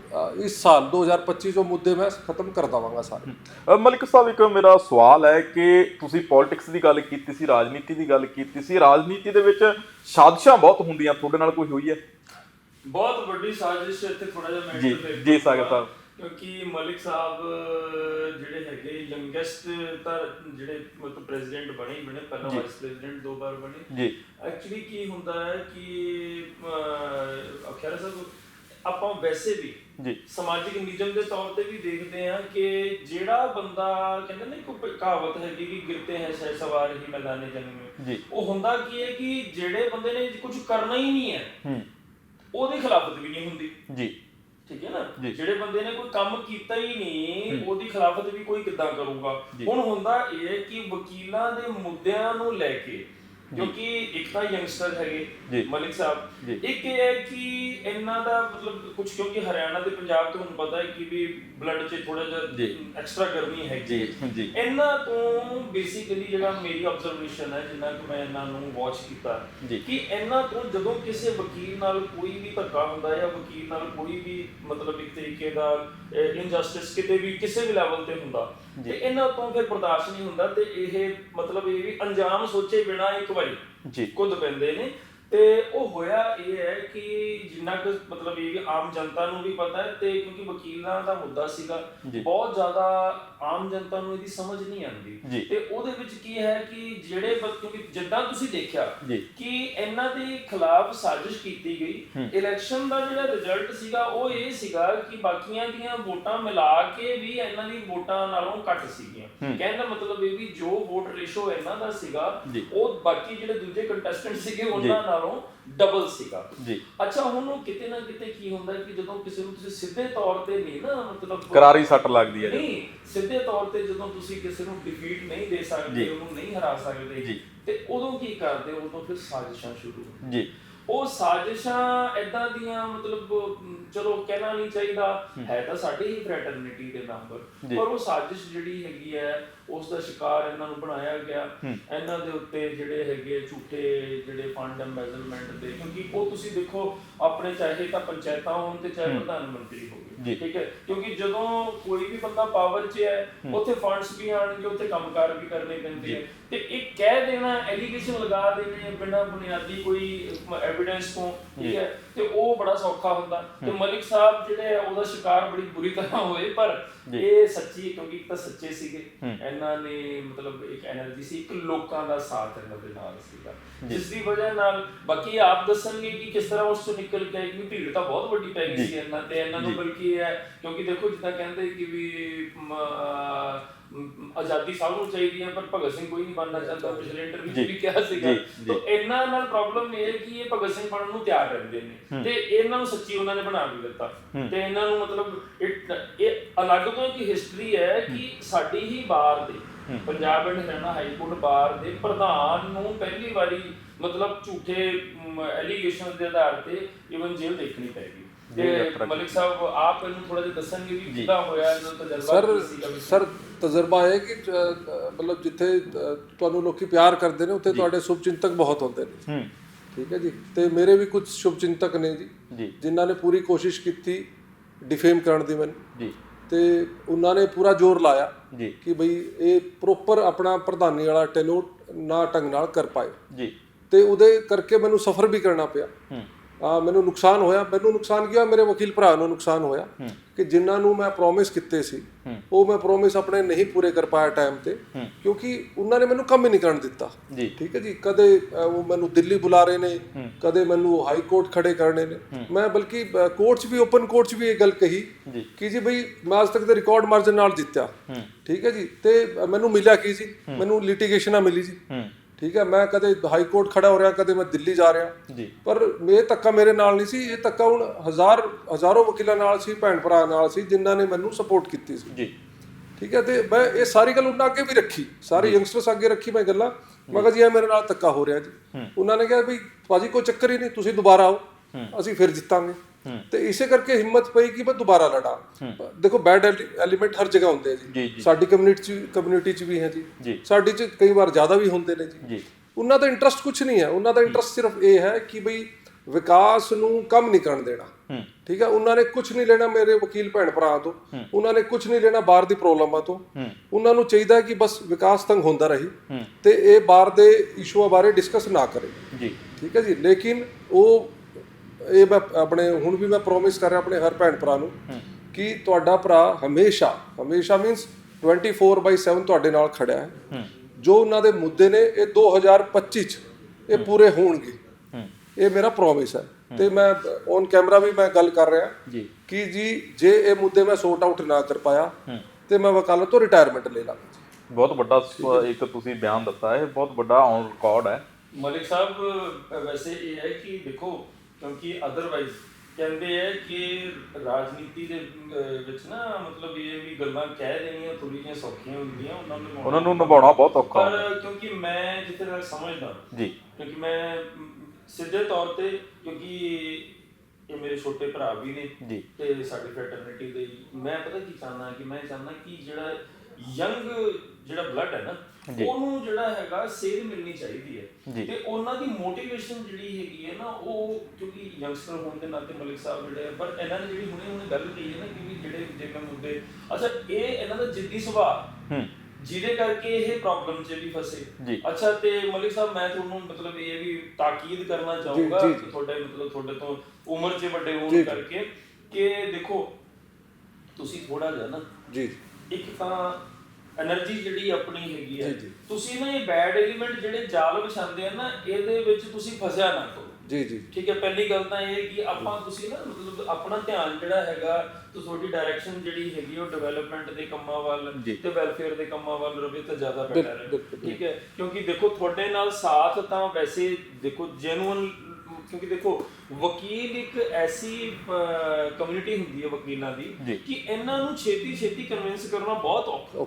ਇਸ ਸਾਲ 2025 ਜੋ ਮੁੱਦੇ ਮੈਂ ਖਤਮ ਕਰ ਦਵਾਂਗਾ ਸਾਰੇ ਮਲਿਕ ਸਾਹਿਬ ਇੱਕ ਮੇਰਾ ਸਵਾਲ ਹੈ ਕਿ ਤੁਸੀਂ ਪੋਲਿਟਿਕਸ ਦੀ ਗੱਲ ਕੀਤੀ ਸੀ ਰਾਜਨੀਤੀ ਦੀ ਗੱਲ ਕੀਤੀ ਸੀ ਰਾਜਨੀਤੀ ਦੇ ਵਿੱਚ ਸਾਜ਼ਿਸ਼ਾਂ ਬਹੁਤ ਹੁੰਦੀਆਂ ਤੁਹਾਡੇ ਨਾਲ ਕੋਈ ਹੋਈ ਹੈ ਬਹੁਤ ਵੱਡੀ ਸਾਜ਼ਿਸ਼ ਇੱਥੇ ਥੋੜਾ ਜਿਹਾ ਮੈਂ ਜੀ, ਜੀ, ਸਾਹਿਬ। ਕਿਉਂਕਿ ਮਲਿਕ ਸਾਹਿਬ ਜਿਹੜੇ ਹੈਗੇ ਯੰਗੈਸਟ ਤਾਂ ਜਿਹੜੇ ਮਤਲਬ ਪ੍ਰੈਜ਼ੀਡੈਂਟ ਬਣੇ ਹੀ ਬਣੇ ਪਹਿਲਾਂ ਵਾਈਸ ਪ੍ਰੈਜ਼ੀਡੈਂਟ ਦੋ ਵਾਰ ਬਣੇ। ਜੀ। ਐਕਚੁਅਲੀ ਕੀ ਹੁੰਦਾ ਹੈ ਕਿ ਅਖਿਆਰਾ ਸਾਹਿਬ ਆਪਾਂ ਵੈਸੇ ਵੀ ਜੀ। ਸਮਾਜਿਕ ਨਿਯਮ ਦੇ ਤੌਰ ਤੇ ਵੀ ਦੇਖਦੇ ਹਾਂ ਕਿ ਜਿਹੜਾ ਬੰਦਾ ਕਹਿੰਦੇ ਨੇ ਕੋਈ ਕਹਾਵਤ ਹੈਗੀ ਕਿ ਗਿਰਤੇ ਹੈ ਸਹਿ ਸਵਾਰ ਹੀ ਮੈਦਾਨੇ ਜੰਗ ਮੇਂ ਜੀ। ਉਹ ਹੁੰਦਾ ਕੀ ਹੈ ਕਿ ਜਿਹੜੇ ਬੰਦੇ ਨੇ ਕੁਝ ਕਰਨਾ ਹੀ ਨਹੀਂ ਹੈ ਹੂੰ। ਉਹਦੀ ਖਿਲਾਫਤ ਵੀ ਨਹੀਂ ਹੁੰਦੀ। ਜੀ। ਠੀਕ ਹੈ ਨਾ? ਜੀ। ਜਿਹੜੇ ਬੰਦੇ ਨੇ ਕੋਈ ਕੰਮ ਕੀਤਾ ਹੀ ਨਹੀਂ ਉਹਦੀ ਖਿਲਾਫਤ ਵੀ ਕੋਈ ਕਿੱਦਾਂ ਕਰੂਗਾ? ਹੁਣ ਹੁੰਦਾ ਇਹ ਹੈ ਕਿ ਵਕੀਲਾਂ ਦੇ ਮੁੱਦਿਆਂ ਨੂੰ ਲੈ ਕੇ ਕਿਉਂਕਿ ਇੱਕ ਤਾਂ ਯੰਗਸਟਰ ਜੀ। ਹੈਗੇ ਮਲਿਕ ਜੀ। ਸਾਹਿਬ ਇੱਕ ਇਹ ਹੈ ਕਿ ਇਹਨਾਂ ਦਾ ਮਤਲਬ ਕੁਝ ਕਿਉਂਕਿ ਹਰਿਆਣਾ ਤੇ ਪੰਜਾਬ ਤੋਂ ਤੁਹਾਨੂੰ ਪਤਾ ਹੈ ਕਿ ਵੀ ਬਲੱਡ 'ਚ ਥੋੜਾ ਜੀ। ਜਿਹਾ ਐਕਸਟਰਾ ਗਰਮੀ ਹੈਗੀ ਜੀ ਜੀ ਇਹਨਾਂ ਤੋਂ ਬੇਸਿਕਲੀ ਜਿਹੜਾ ਮੇਰੀ ਆਬਜ਼ਰਵੇਸ਼ਨ ਹੈ ਜਿੰਨਾ ਕਿ ਮੈਂ ਇਹਨਾਂ ਨੂੰ ਵਾਚ ਕੀਤਾ ਜੀ। ਕਿ ਇਹਨਾਂ ਤੋਂ ਜਦੋਂ ਕਿਸੇ ਵਕੀਲ ਨਾਲ ਕੋਈ ਵੀ ਧੱਕਾ ਹੁੰਦਾ ਹੈ ਜਾਂ ਵਕੀਲ ਨਾਲ ਕੋਈ ਵੀ ਮਤਲਬ ਇੱਕ ਤਰੀਕੇ ਦਾ ਇਨਜਸਟਿਸ ਕਿਤੇ ਵੀ ਕਿਸੇ ਵੀ ਲੈਵਲ ਤੇ ਹੁੰਦਾ ਤੇ ਇਹਨਾਂ ਤੋਂ ਫਿਰ ਬਰਦਾਸ਼ਤ ਨਹੀਂ ਹੁੰਦਾ ਤੇ ਇਹ ਮਤਲਬ ਇਹ ਵੀ ਅੰਜਾਮ ਸੋਚੇ ਬਿਨਾ ਇੱਕ ਵਾਰੀ ਜੀ। ਕੁੱਦ ਪੈਂਦੇ ਨੇ। ਤੇ ਉਹ ਹੋਇਆ ਇਹ ਹੈ ਕਿ ਜਿੰਨਾ ਕੁ ਮਤਲਬ ਇਹ ਆਮ ਜਨਤਾ ਨੂੰ ਵੀ ਪਤਾ ਹੈ ਤੇ ਕਿਉਂਕਿ ਵਕੀਲਾਂ ਦਾ ਮੁੱਦਾ ਸੀਗਾ ਜੀ। ਬਹੁਤ ਜ਼ਿਆਦਾ ਆਮ ਜਨਤਾ ਨੂੰ ਇਹਦੀ ਸਮਝ ਨਹੀਂ ਜੀ। ਆਉਂਦੀ ਤੇ ਉਹਦੇ ਵਿੱਚ ਕੀ ਹੈ ਕਿ ਜਿਹੜੇ ਬ- ਕਿਉਂਕਿ ਜਿੱਦਾਂ ਤੁਸੀਂ ਦੇਖਿਆ ਜੀ। ਕਿ ਇਹਨਾਂ ਦੇ ਖਿਲਾਫ ਸਾਜ਼ਿਸ਼ ਕੀਤੀ ਗਈ ਇਲੈਕਸ਼ਨ ਦਾ ਜਿਹੜਾ ਰਿਜ਼ਲਟ ਸੀਗਾ ਉਹ ਇਹ ਸੀਗਾ ਕਿ ਬਾਕੀਆਂ ਦੀਆਂ ਵੋਟਾਂ ਮਿਲਾ ਕੇ ਵੀ ਇਹਨਾਂ ਦੀ ਵੋਟਾਂ ਨਾਲੋਂ ਘੱਟ ਸੀਗੀਆਂ ਕਹਿਣ ਦਾ ਮਤਲਬ ਇਹ ਵੀ ਜੋ ਵੋਟ ਰੇਸ਼ੋ ਇਹਨਾਂ ਦਾ ਸੀਗਾ ਜੀ। ਉਹ ਬਾਕੀ ਜਿਹੜੇ ਦੂਜੇ ਕੰਟੈਸਟੈਂਟ ਸੀਗੇ ਉਹਨਾਂ ਨਾਲੋਂ ਡਬਲ ਸੀਗਾ ਜੀ ਅੱਛਾ ਹੁਣ ਉਹ ਕਿਤੇ ਨਾ ਕਿਤੇ ਕੀ ਹੁੰਦਾ ਕਿ ਜਦੋਂ ਕਿਸੇ ਨੂੰ ਤੁਸੀਂ ਸਿੱਧੇ ਤੌਰ ਤੇ ਨਹੀਂ ਨਾ ਮਤਲਬ ਕਰਾਰੀ ਸੱਟ ਲੱਗਦੀ ਹੈ ਜੀ। ਨਹੀਂ ਸਿੱਧੇ ਤੌਰ ਤੇ ਜਦੋਂ ਤੁਸੀਂ ਕਿਸੇ ਨੂੰ ਡਿਫੀਟ ਨਹੀਂ ਦੇ ਸਕਦੇ। ਉਹਨੂੰ ਨਹੀਂ ਹਰਾ ਸਕਦੇ ਜੀ। ਤੇ ਉਦੋਂ ਕੀ ਕਰਦੇ ਉਦੋਂ ਫਿਰ ਸਾਜ਼ਿਸ਼ਾਂ ਸ਼ੁਰੂ ਜੀ ਉਹ ਸਾਜ਼ਿਸ਼ਾਂ ਐਦਾਂ ਦੀਆਂ ਮਤਲਬ ਚਲੋ ਕਹਿਣਾ ਨਹੀਂ ਚਾਹੀਦਾ ਹੈ ਤਾਂ ਸਾਡੀ ਹੀ ਫ੍ਰੈਟਰਨਿਟੀ ਦੇ ਜੀ। ਨੰਬਰ ਪਰ ਉਹ ਸਾਜ਼ਿਸ਼ ਜਿਹੜੀ ਹੈਗੀ ਹੈ ਉਸ ਦਾ ਸ਼ਿਕਾਰ ਇਹਨਾਂ ਨੂੰ ਬਣਾਇਆ ਗਿਆ। ਇਹਨਾਂ ਦੇ ਉੱਤੇ ਜਿਹੜੇ ਹੈਗੇ ਝੂਠੇ ਜਿਹੜੇ ਫੰਡ ਐਮਬੈਜ਼ਲਮੈਂਟ ਦੇ ਕਿਉਂਕਿ ਉਹ ਤੁਸੀਂ ਦੇਖੋ ਆਪਣੇ ਚਾਹੇ ਤਾਂ ਪੰਚਾਇਤਾਂ ਹੋਣ ਤੇ ਚਾਹੇ ਪ੍ਰਧਾਨ ਮੰਤਰੀ। ਹੋਵੇ ਠੀਕ ਹੈ? ਕਿਉਂਕਿ ਜਦੋਂ ਕੋਈ ਵੀ ਬੰਦਾ ਪਾਵਰ 'ਚ ਹੈ ਉੱਥੇ ਫੰਡਸ ਵੀ ਆਣਗੇ ਉੱਥੇ ਕੰਮਕਾਰ ਵੀ ਕਰਨੇ ਪੈਂਦੇ ਆ। ਤੇ ਇਹ ਕਹਿ ਦੇਣਾ ਐਲੀਗੇਸ਼ਨ ਲਗਾ ਦੇਣੇ ਬਿਨਾਂ ਬੁਨਿਆਦੀ ਕੋਈ ਐਵੀਡੈਂਸ ਤੋਂ ਠੀਕ ਹੈ? ਤੇ ਉਹ ਬੜਾ ਸੌਖਾ ਹੁੰਦਾ। ਤੇ ਮਲਿਕ ਸਾਹਿਬ ਜਿਹੜੇ ਉਹਦਾ ਸ਼ਿਕਾਰ ਬੜੀ ਬੁਰੀ ਤਰ੍ਹਾਂ ਹੋਏ ਪਰ। ਇਹ ਸੱਚੀ ਕਿਉਂਕਿ ਇੱਕ ਤਾਂ ਸੱਚੇ ਸੀਗੇ। ਇਹਨਾਂ ਨੇ ਮਤਲਬ ਇੱਕ એનર્ਜੀ ਸੀ ਇੱਕ ਲੋਕਾਂ ਦਾ ਸਾਥ ਇਹਨਾਂ ਦੇ ਨਾਲ ਸੀਗਾ। ਜਿਸ ਦੀ ਵਜ੍ਹਾ ਨਾਲ ਬਾਕੀ ਆਪ ਦੱਸਣਗੇ ਕਿ ਕਿਸ ਤਰ੍ਹਾਂ ਉਸ ਤੋਂ ਨਿਕਲ ਕੇ ਆਏ ਕਿ ਭੀੜ ਤਾਂ ਬਹੁਤ ਵੱਡੀ ਪੈ ਗਈ ਸੀ ਇਹਨਾਂ ਤੇ ਇਹਨਾਂ ਨੂੰ ਬਲਕਿ ਇਹ ਹੈ ਕਿਉਂਕਿ ਦੇਖੋ ਜਿੱਦਾਂ ਕਹਿੰਦੇ ਕਿ ਵੀ ਆਜ਼ਾਦੀ ਸਭ ਨੂੰ ਚਾਹੀਦੀ ਹੈ ਪਰ ਭਗਤ ਸਿੰਘ ਕੋਈ ਨਹੀਂ ਬਣਨਾ ਚਾਹੁੰਦਾ। ਪਿਛਲੇ ਇੰਟਰਵਿਊ ਵੀ ਕਿਹਾ ਸੀਗਾ। ਤਾਂ ਇਹਨਾਂ ਨਾਲ ਪ੍ਰੋਬਲਮ ਇਹ ਹੈ ਕਿ ਇਹ ਭਗਤ ਸਿੰਘ ਬਣਨ ਨੂੰ ਤਿਆਰ ਰਹਿੰਦੇ ਨੇ। ਤੇ ਇਹਨਾਂ ਨੂੰ ਸੱਚੀ ਉਹਨਾਂ ਨੇ ਬਣਾ ਵੀ ਦਿੱਤਾ। ਤੇ ਇਹਨਾਂ ਨੂੰ ਮਤਲਬ ਇਹ ਅਲੱਗ ਤੋਂ ਇੱਕ ਹਿਸਟਰੀ ਹੈ ਕਿ ਸਾਡੀ ਹੀ ਬਾਰ ਦੇ Punjab and Haryana high court bar ਦੇ ਪ੍ਰਧਾਨ ਨੂੰ ਪਹਿਲੀ ਵਾਰੀ ਮਤਲਬ ਝੂਠੇ ਐਲੀਗੇਸ਼ਨ ਦੇ ਆਧਾਰ ਤੇ ਇਵਨ ਜੇਲ੍ਹ ਦੇਖਣੀ ਪੈ ਗਈ। ਤੇ ਮਲਿਕ ਸਾਹਿਬ ਆਪ ਇਹਨੂੰ ਥੋੜਾ ਜਿਹਾ ਦੱਸਣਗੇ ਵੀ ਕਿੱਦਾਂ ਹੋਇਆ ਇਹਦਾ ਤਜਰਬਾ ਸਰ? ਸਰ ਤਜਰਬਾ ਹੈ ਕਿ ਮਤਲਬ ਜਿੱਥੇ ਤੁਹਾਨੂੰ ਲੋਕੀ ਪਿਆਰ ਕਰਦੇ ਨੇ ਉੱਥੇ ਤੁਹਾਡੇ ਸ਼ੁਭਚਿੰਤਕ ਬਹੁਤ ਹੁੰਦੇ ਨੇ। ਹੂੰ। ਠੀਕ ਹੈ ਜੀ? ਤੇ ਮੇਰੇ ਵੀ ਕੁਝ ਸ਼ੁਭਚਿੰਤਕ ਨੇ ਜੀ ਜਿਨ੍ਹਾਂ ਨੇ ਪੂਰੀ ਕੋਸ਼ਿਸ਼ ਕੀਤੀ ਡਿਫੇਮ ਕਰਨ ਦੀ ਮੈਨੂੰ। ਜੀ। ਤੇ ਉਹਨਾਂ ਨੇ ਪੂਰਾ ਜ਼ੋਰ ਲਾਇਆ ਜੀ। ਕਿ ਬਈ ਇਹ ਪ੍ਰੋਪਰ ਆਪਣਾ ਪ੍ਰਧਾਨੀ ਵਾਲਾ ਟੈਨੋਰ ਨਾ ਢੰਗ ਨਾਲ ਕਰ ਪਾਏ। ਜੀ। ਤੇ ਉਹਦੇ ਕਰਕੇ ਮੈਨੂੰ ਸਫਰ ਵੀ ਕਰਨਾ ਪਿਆ। ਮੈਨੂੰ ਨੁਕਸਾਨ ਹੋਇਆ ਮੈਨੂੰ ਨੁਕਸਾਨ ਕੀ ਹੋਇਆ? ਮੇਰੇ ਵਕੀਲ ਭਰਾ ਨੂੰ ਨੁਕਸਾਨ ਹੋਇਆ ਕਿ ਜਿਨ੍ਹਾਂ ਨੂੰ ਮੈਂ ਪ੍ਰੋਮਿਸ ਕੀਤੇ ਸੀ ਉਹ ਮੈਂ ਪ੍ਰੋਮਿਸ ਆਪਣੇ ਨਹੀਂ ਪੂਰੇ ਕਰ ਪਾਇਆ ਟਾਈਮ ਤੇ ਕਿਉਂਕਿ ਉਹਨਾਂ ਨੇ ਮੈਨੂੰ ਕੰਮ ਹੀ ਨਹੀਂ ਕਰਨ ਦਿੱਤਾ। ਜੀ। ਠੀਕ ਹੈ ਜੀ? ਕਦੇ ਉਹ ਮੈਨੂੰ ਦਿੱਲੀ ਬੁਲਾ ਰਹੇ ਨੇ ਕਦੇ ਮੈਨੂੰ ਹਾਈ ਕੋਰਟ ਖੜੇ ਕਰਨੇ ਨੇ। ਮੈਂ ਬਲਕਿ ਕੋਰਟ 'ਚ ਵੀ ਓਪਨ ਕੋਰਟ 'ਚ ਵੀ ਇਹ ਗੱਲ ਕਹੀ ਜੀ। ਕਿ ਜੀ ਬਈ ਮੈਂ ਅੱਜ ਤੱਕ ਦੇ ਰਿਕਾਰਡ ਮਾਰਜਨ ਨਾਲ ਜਿੱਤਿਆ। ਠੀਕ ਹੈ ਜੀ? ਤੇ ਮੈਨੂੰ ਮਿਲਿਆ ਕੀ ਸੀ? ਮੈਨੂੰ ਲਿਟੀਗੇਸ਼ਨਾਂ ਮਿਲੀ ਸੀ ਹੂੰ। ਠੀਕ ਹੈ ਮੈਂ ਕਦੇ ਹਾਈ ਕੋਰਟ ਖੜਾ ਹੋ ਰਿਹਾ ਕਦੇ ਮੈਂ ਦਿੱਲੀ ਜਾ ਰਿਹਾ। ਜੀ। ਪਰ ਇਹ ਧੱਕਾ ਮੇਰੇ ਨਾਲ ਨਹੀਂ ਸੀ ਇਹ ਧੱਕਾ ਹੁਣ ਹਜ਼ਾਰ ਹਜ਼ਾਰੋਂ ਵਕੀਲਾਂ ਨਾਲ ਸੀ ਭੈਣ ਭਰਾ ਨਾਲ ਸੀ ਜਿਨ੍ਹਾਂ ਨੇ ਮੈਨੂੰ ਸਪੋਰਟ ਕੀਤੀ ਸੀ। ਜੀ। ਠੀਕ ਹੈ ਤੇ ਮੈਂ ਇਹ ਸਾਰੀ ਗੱਲ ਉਹਨਾਂ ਅੱਗੇ ਵੀ ਰੱਖੀ ਸਾਰੇ ਯੰਗਸਟਰਸ ਅੱਗੇ ਰੱਖੀ ਮੈਂ ਗੱਲਾਂ। ਮੈਂ ਕਿਹਾ ਜੀ ਇਹ ਮੇਰੇ ਨਾਲ ਧੱਕਾ ਹੋ ਰਿਹਾ ਜੀ। ਉਹਨਾਂ ਨੇ ਕਿਹਾ ਵੀ ਭਾਜੀ ਕੋਈ ਚੱਕਰ ਹੀ ਨਹੀਂ ਤੁਸੀਂ ਦੁਬਾਰਾ ਆਓ। ਅਸੀਂ ਫਿਰ ਜਿੱਤਾਂਗੇ। ਤੇ ਇਸੇ ਕਰਕੇ ਹਿੰਮਤ ਪਈ ਕਿ ਮੈਂ ਦੁਬਾਰਾ ਲੜਾਂ। ਦੇਖੋ ਬੈਡ ਐਲੀਮੈਂਟ ਹਰ ਜਗ੍ਹਾ ਹੁੰਦੇ ਆ ਜੀ। ਸਾਡੀ ਕਮਿਊਨਿਟੀ ਚ ਕਮਿਊਨਿਟੀ ਚ ਵੀ ਹੈ ਜੀ। ਸਾਡੀ ਚ ਕਈ ਵਾਰ ਜ਼ਿਆਦਾ ਵੀ ਹੁੰਦੇ ਨੇ ਜੀ। ਉਹਨਾਂ ਦਾ ਇੰਟਰਸਟ ਕੁਝ ਨਹੀਂ ਹੈ। ਉਹਨਾਂ ਦਾ ਇੰਟਰਸਟ ਸਿਰਫ ਇਹ ਹੈ ਕਿ ਬਈ ਵਿਕਾਸ ਨੂੰ ਕੰਮ ਨਹੀਂ ਕਰਨ ਦੇਣਾ। ਠੀਕ ਹੈ? ਉਹਨਾਂ ਨੇ ਕੁਝ ਨਹੀਂ ਲੈਣਾ ਮੇਰੇ ਵਕੀਲ ਭੈਣ ਭਰਾ ਤੋਂ। ਉਹਨਾਂ ਨੇ ਕੁਝ ਨਹੀਂ ਲੈਣਾ ਬਾਹਰ ਦੀ ਪ੍ਰੋਬਲਮਾਂ ਤੋਂ। ਉਹਨਾਂ ਨੂੰ ਚਾਹੀਦਾ ਹੈ ਕਿ ਬਸ ਵਿਕਾਸ ਤੰਗ ਹੁੰਦਾ ਰਹੇ। ਤੇ ਇਹ ਬਾਹਰ ਦੇ ਇਸ਼ੂਆਂ ਬਾਰੇ ਡਿਸਕਸ ਨਾ ਕਰੇ। ਜੀ। ਠੀਕ ਹੈ ਜੀ? ਲੇਕਿਨ ਉਹ ਇਹ ਮੈਂ ਆਪਣੇ ਹੁਣ ਵੀ ਮੈਂ ਪ੍ਰੋਮਿਸ ਕਰ ਰਿਹਾ ਆਪਣੇ ਹਰ ਭੈਣ ਭਰਾ ਨੂੰ ਕਿ ਤੁਹਾਡਾ ਭਰਾ ਹਮੇਸ਼ਾ ਹਮੇਸ਼ਾ ਮੀਨਸ 24/7 ਤੁਹਾਡੇ ਨਾਲ ਖੜਿਆ ਹੈ। ਜੋ ਉਹਨਾਂ ਦੇ ਮੁੱਦੇ ਨੇ ਇਹ 2025 ਚ ਇਹ ਪੂਰੇ ਹੋਣਗੇ। ਇਹ ਮੇਰਾ ਪ੍ਰੋਮਿਸ ਹੈ। ਤੇ ਮੈਂ ਔਨ ਕੈਮਰਾ ਵੀ ਮੈਂ ਗੱਲ ਕਰ ਰਿਹਾ। ਜੀ। ਕਿ ਜੀ ਜੇ ਇਹ ਮੁੱਦੇ ਮੈਂ ਸੌਟ ਆਊਟ ਨਾ ਕਰ ਪਾਇਆ ਤੇ ਮੈਂ ਵਕਾਲਤ ਤੋਂ ਰਿਟਾਇਰਮੈਂਟ ਲੈ ਲਾਂਗਾ ਬਹੁਤ ਵੱਡਾ ਇੱਕ ਤੁਸੀਂ ਬਿਆਨ ਦਿੱਤਾ ਹੈ। ਬਹੁਤ ਵੱਡਾ ਔਨ ਰਿਕਾਰਡ ਹੈ। ਮਲਿਕ ਸਾਹਿਬ ਵੈਸੇ ਇਹ ਹੈ ਕਿ ਦੇਖੋ ਕਿਉਂਕਿ ਅਦਰਵਾਈਜ਼ ਕਹਿੰਦੇ ਹੈ ਕਿ ਰਾਜਨੀਤੀ ਦੇ ਵਿੱਚ ਨਾ ਮਤਲਬ ਇਹ ਵੀ ਗੱਲਾਂ ਕਹਿ ਦੇਣੀਆਂ ਥੋੜੀ ਜਿਹੀਆਂ ਸੌਖੀਆਂ ਹੁੰਦੀਆਂ ਉਹਨਾਂ ਨੂੰ ਨਿਭਾਉਣਾ ਉਹਨਾਂ ਨੂੰ ਨਿਭਾਉਣਾ ਬਹੁਤ ਔਖਾ ਹੁੰਦਾ। ਪਰ ਕਿਉਂਕਿ ਮੈਂ ਜਿੱਥੇ ਤੱਕ ਸਮਝਦਾ ਜੀ। ਕਿਉਂਕਿ ਮੈਂ ਮ, ਸਿੱਧੇ ਤੌਰ ਤੇ ਕਿਉਂਕਿ ਇਹ ਮੇਰੇ ਛੋਟੇ ਭਰਾ ਵੀ ਨੇ ਜੀ। ਤੇ ਸਾਡੀ ਫੈਟਰਨਿਟੀ ਦੇ ਹੀ। ਮੈਂ ਪਤਾ ਕੀ ਚਾਹੁੰਦਾ ਕਿ ਮੈਂ ਚਾਹੁੰਦਾ ਕਿ ਜਿਹੜਾ ਯੰਗ ਜਿਹੜਾ ਬਲੱਡ ਹੈ ਨਾ ਉਹਨੂੰ ਜਿਹੜਾ ਹੈਗਾ ਸੇਧ ਮਿਲਣੀ ਚਾਹੀਦੀ ਹੈ ਜੀ। ਤੇ ਉਹਨਾਂ ਦੀ ਮੋਟੀਵੇਸ਼ਨ ਜਿਹੜੀ ਹੈਗੀ ਹੈ ਨਾ ਉਹ ਕਿਉਂਕਿ ਯੰਗਸਟਰ ਹੋਣ ਦੇ ਨਾਤੇ ਮਲਿਕ ਸਾਹਿਬ ਜਿਹੜੇ ਆ, ਪਰ ਇਹਨਾਂ ਨੇ ਜਿਹੜੀ ਹੁਣੇ ਹੁਣੇ ਗੱਲ ਕਹੀ ਹੈ ਨਾ ਕਿ ਵੀ ਜਿਹੜੇ ਜੇ ਮੈਂ ਮੁੱਦੇ ਅੱਛਾ ਇਹ ਇਹਨਾਂ ਦਾ ਜਿੱਦੀ ਸੁਭਾਅ ਹੂੰ ਜਿਹਦੇ ਕਰਕੇ ਇਹ ਪ੍ਰੋਬਲਮ 'ਚ ਵੀ ਫਸੇ ਜੀ। ਅੱਛਾ ਤੇ ਮਲਿਕ ਸਾਹਿਬ ਮੈਂ ਤੁਹਾਨੂੰ ਮਤਲਬ ਇਹ ਵੀ ਤਾਕੀਦ ਕਰਨਾ ਚਾਹੂੰਗਾ ਜੀ, ਜੀ। ਤੁਹਾਡੇ ਮਤਲਬ ਤੁਹਾਡੇ ਤੋਂ ਉਮਰ 'ਚ ਵੱਡੇ ਜੀ, ਹੋਣ ਜੀ। ਕਰਕੇ ਕਿ ਦੇਖੋ ਤੁਸੀਂ ਥੋੜਾ ਜਿਹਾ ਨਾ ਜੀ ਇੱਕ ਤਾਂ એનર્ਜੀ ਜਿਹੜੀ ਆਪਣੀ ਹੈਗੀ ਹੈ। ਤੁਸੀਂ ਨਾ ਇਹ ਬੈਡ ਐਲੀਮੈਂਟ ਜਿਹੜੇ ਜਾਲ ਵਿਛਾਉਂਦੇ ਆ ਨਾ ਇਹਦੇ ਵਿੱਚ ਤੁਸੀਂ ਫਸਿਆ ਨਾ ਕਰੋ। ਜੀ ਜੀ। ਠੀਕ ਹੈ ਪਹਿਲੀ ਗੱਲ ਤਾਂ ਇਹ ਕਿ ਆਪਾਂ ਤੁਸੀਂ ਨਾ ਮਤਲਬ ਆਪਣਾ ਧਿਆਨ ਜਿਹੜਾ ਹੈਗਾ ਤੇ ਤੁਹਾਡੀ ਡਾਇਰੈਕਸ਼ਨ ਜਿਹੜੀ ਹੈਗੀ ਉਹ ਡਿਵੈਲਪਮੈਂਟ ਦੇ ਕੰਮਾਂ ਵੱਲ ਤੇ ਵੈਲਫੇਅਰ ਦੇ ਕੰਮਾਂ ਵੱਲ ਰਵੇ ਤਾਂ ਜ਼ਿਆਦਾ ਬੈਟਰ ਹੈ। ਠੀਕ ਹੈ ਕਿਉਂਕਿ ਦੇਖੋ ਤੁਹਾਡੇ ਨਾਲ ਸਾਥ ਤਾਂ ਵੈਸੇ ਦੇਖੋ ਜੈਨੂਨ ਕਿਉਂਕਿ ਦੇਖੋ ਵਕੀਲ ਇੱਕ ਐਸੀ ਕਮਿਊਨਿਟੀ ਹੁੰਦੀ ਹੈ ਵਕੀਲਾਂ। ਦੀ ਕਿ ਇਹਨਾਂ ਨੂੰ ਛੇਤੀ ਛੇਤੀ ਕਨਵਿੰਸ ਕਰਨਾ ਬਹੁਤ ਔਖਾ।